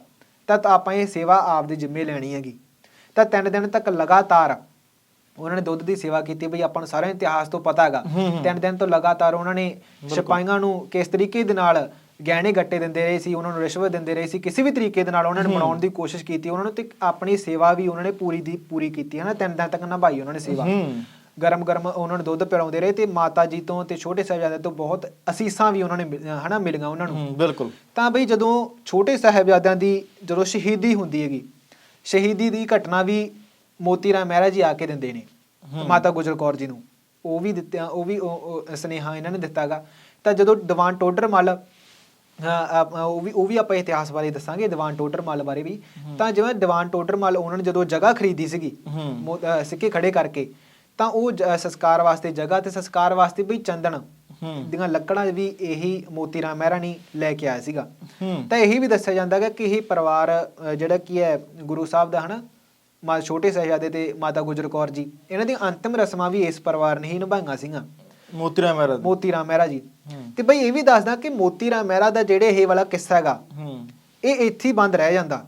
ਤਾਂ ਆਪਾਂ ਇਹ ਸੇਵਾ ਆਪਦੇ ਜਿੰਮੇ ਲੈਣੀ ਹੈਗੀ। ਤਾਂ ਤਿੰਨ ਦਿਨ ਤੱਕ ਲਗਾਤਾਰ ਉਹਨਾਂ ਨੇ ਦੁੱਧ ਦੀ ਸੇਵਾ ਕੀਤੀ ਬਈ ਆਪਾਂ ਨੂੰ ਸਾਰਾ ਇਤਿਹਾਸ ਤੋਂ ਪਤਾ ਹੈਗਾ। ਤਿੰਨ ਦਿਨ ਤੋਂ ਲਗਾਤਾਰ ਉਹਨਾਂ ਨੇ ਸਿਪਾਹੀਆਂ ਨੂੰ ਕਿਸ ਤਰੀਕੇ ਦੇ ਨਾਲ ਗਹਿਣੇ ਗੱਟੇ ਦਿੰਦੇ ਰਹੇ ਸੀ ਉਹਨਾਂ ਨੂੰ ਰਿਸ਼ਵਤ ਦਿੰਦੇ ਰਹੇ ਸੀ ਕਿਸੇ ਵੀ ਤਰੀਕੇ ਦੇ ਨਾਲ ਉਹਨਾਂ ਨੇ ਮਨਾਉਣ ਦੀ ਕੋਸ਼ਿਸ਼ ਕੀਤੀ ਉਹਨਾਂ ਨੂੰ ਤੇ ਆਪਣੀ ਸੇਵਾ ਵੀ ਉਹਨਾਂ ਨੇ ਪੂਰੀ ਦੀ ਪੂਰੀ ਕੀਤੀ ਹੈ ਨਾ ਤਿੰਨ ਦਿਨ ਤੱਕ ਨਿਭਾਈ ਉਹਨਾਂ ਨੇ ਸੇਵਾ। ਗਰਮ ਗਰਮ ਉਹਨਾਂ ਨੂੰ ਦੁੱਧ ਪਿਲਾਉਂਦੇ ਰਹੇ ਤੇ ਮਾਤਾ ਜੀ ਤੋਂ ਤੇ ਛੋਟੇ ਸਾਹਿਬਜ਼ਾਦੇ ਤੋਂ ਬਹੁਤ ਅਸੀਸਾਂ ਵੀ ਉਹਨਾਂ ਨੇ ਹਨਾ ਮਿਲੀਆਂ ਉਹਨਾਂ ਨੂੰ। ਬਿਲਕੁਲ। ਤਾਂ ਬਈ ਜਦੋਂ ਛੋਟੇ ਸਾਹਿਬਜ਼ਾਦਿਆਂ ਦੀ ਜਦੋਂ ਸ਼ਹੀਦੀ ਹੁੰਦੀ ਹੈਗੀ ਸ਼ਹੀਦੀ ਦੀ ਘਟਨਾ ਵੀ ਮੋਤੀ ਰਾਮ ਮਹਿਰਾ ਜੀ ਆ ਕੇ ਦਿੰਦੇ ਨੇ ਮਾਤਾ ਗੁਜਰ ਕੌਰ ਜੀ ਨੂੰ। ਉਹ ਵੀ ਦਿੱਤੇ ਉਹ ਵੀ ਸੁਨੇਹਾ ਇਹਨਾਂ ਨੇ ਦਿੱਤਾਗਾ। ਤਾਂ ਜਦੋਂ ਦੀਵਾਨ ਟੋਡਰ ਮੱਲ ਹਾਂ, ਆਪ- ਉਹ ਵੀ ਉਹ ਵੀ ਆਪਾਂ ਇਤਿਹਾਸ ਬਾਰੇ ਦੱਸਾਂਗੇ ਦੀਵਾਨ ਟੋਡਰ ਮੱਲ ਬਾਰੇ ਵੀ। ਤਾਂ ਜਿਵੇਂ ਦੀਵਾਨ ਟੋਡਰ ਮੱਲ ਉਹਨਾਂ ਨੇ ਜਦੋਂ ਜਗ੍ਹਾ ਖਰੀਦੀ ਸੀਗੀ ਸਿੱਕੇ ਖੜੇ ਕਰਕੇ ਤਾਂ ਉਹ ਸੰਸਕਾਰ ਵਾਸਤੇ ਜਗ੍ਹਾ ਤੇ ਸੰਸਕਾਰ ਵਾਸਤੇ ਬਈ ਚੰਦਨ ਹੂੰ। ਦੀਆਂ ਲੱਕੜਾਂ ਵੀ ਇਹੀ ਮੋਤੀ ਰਾਮ ਮਹਿਰਾ ਨੇ ਲੈ ਕੇ ਆਇਆ ਸੀਗਾ। ਹੂੰ। ਤਾਂ ਇਹੀ ਵੀ ਦੱਸਿਆ ਜਾਂਦਾ ਹੈ ਕਿ ਇਹ ਪਰਿਵਾਰ ਜਿਹੜਾ ਕੀ ਹੈ ਗੁਰੂ ਸਾਹਿਬ ਦਾ ਹਨਾ ਮਾ ਛੋਟੇ ਸਾਹਿਬਜ਼ਾਦੇ ਤੇ ਮਾਤਾ ਗੁਜਰ ਕੌਰ ਜੀ ਇਹਨਾਂ ਦੀਆਂ ਅੰਤਿਮ ਰਸਮਾਂ ਵੀ ਇਸ ਪਰਿਵਾਰ ਨੇ ਹੀ ਨਿਭਾਈਆਂ ਸੀਗੀਆਂ। ਮੋਤੀ ਰਾਮ ਮਹਾਰਾਜ ਮੋਤੀ ਰਾਮ ਮਹਿਰਾ ਜੀ। ਤੇ ਬਈ ਇਹ ਵੀ ਦੱਸਦਾ ਕਿ ਮੋਤੀ ਰਾਮ ਮਹਿਰਾ ਦਾ ਜਿਹੜੇ ਇਹ ਵਾਲਾ ਕਿੱਸਾ ਹੈਗਾ ਹੂੰ। ਇਹ ਇੱਥੇ ਹੀ ਬੰਦ ਰਹਿ ਜਾਂਦਾ।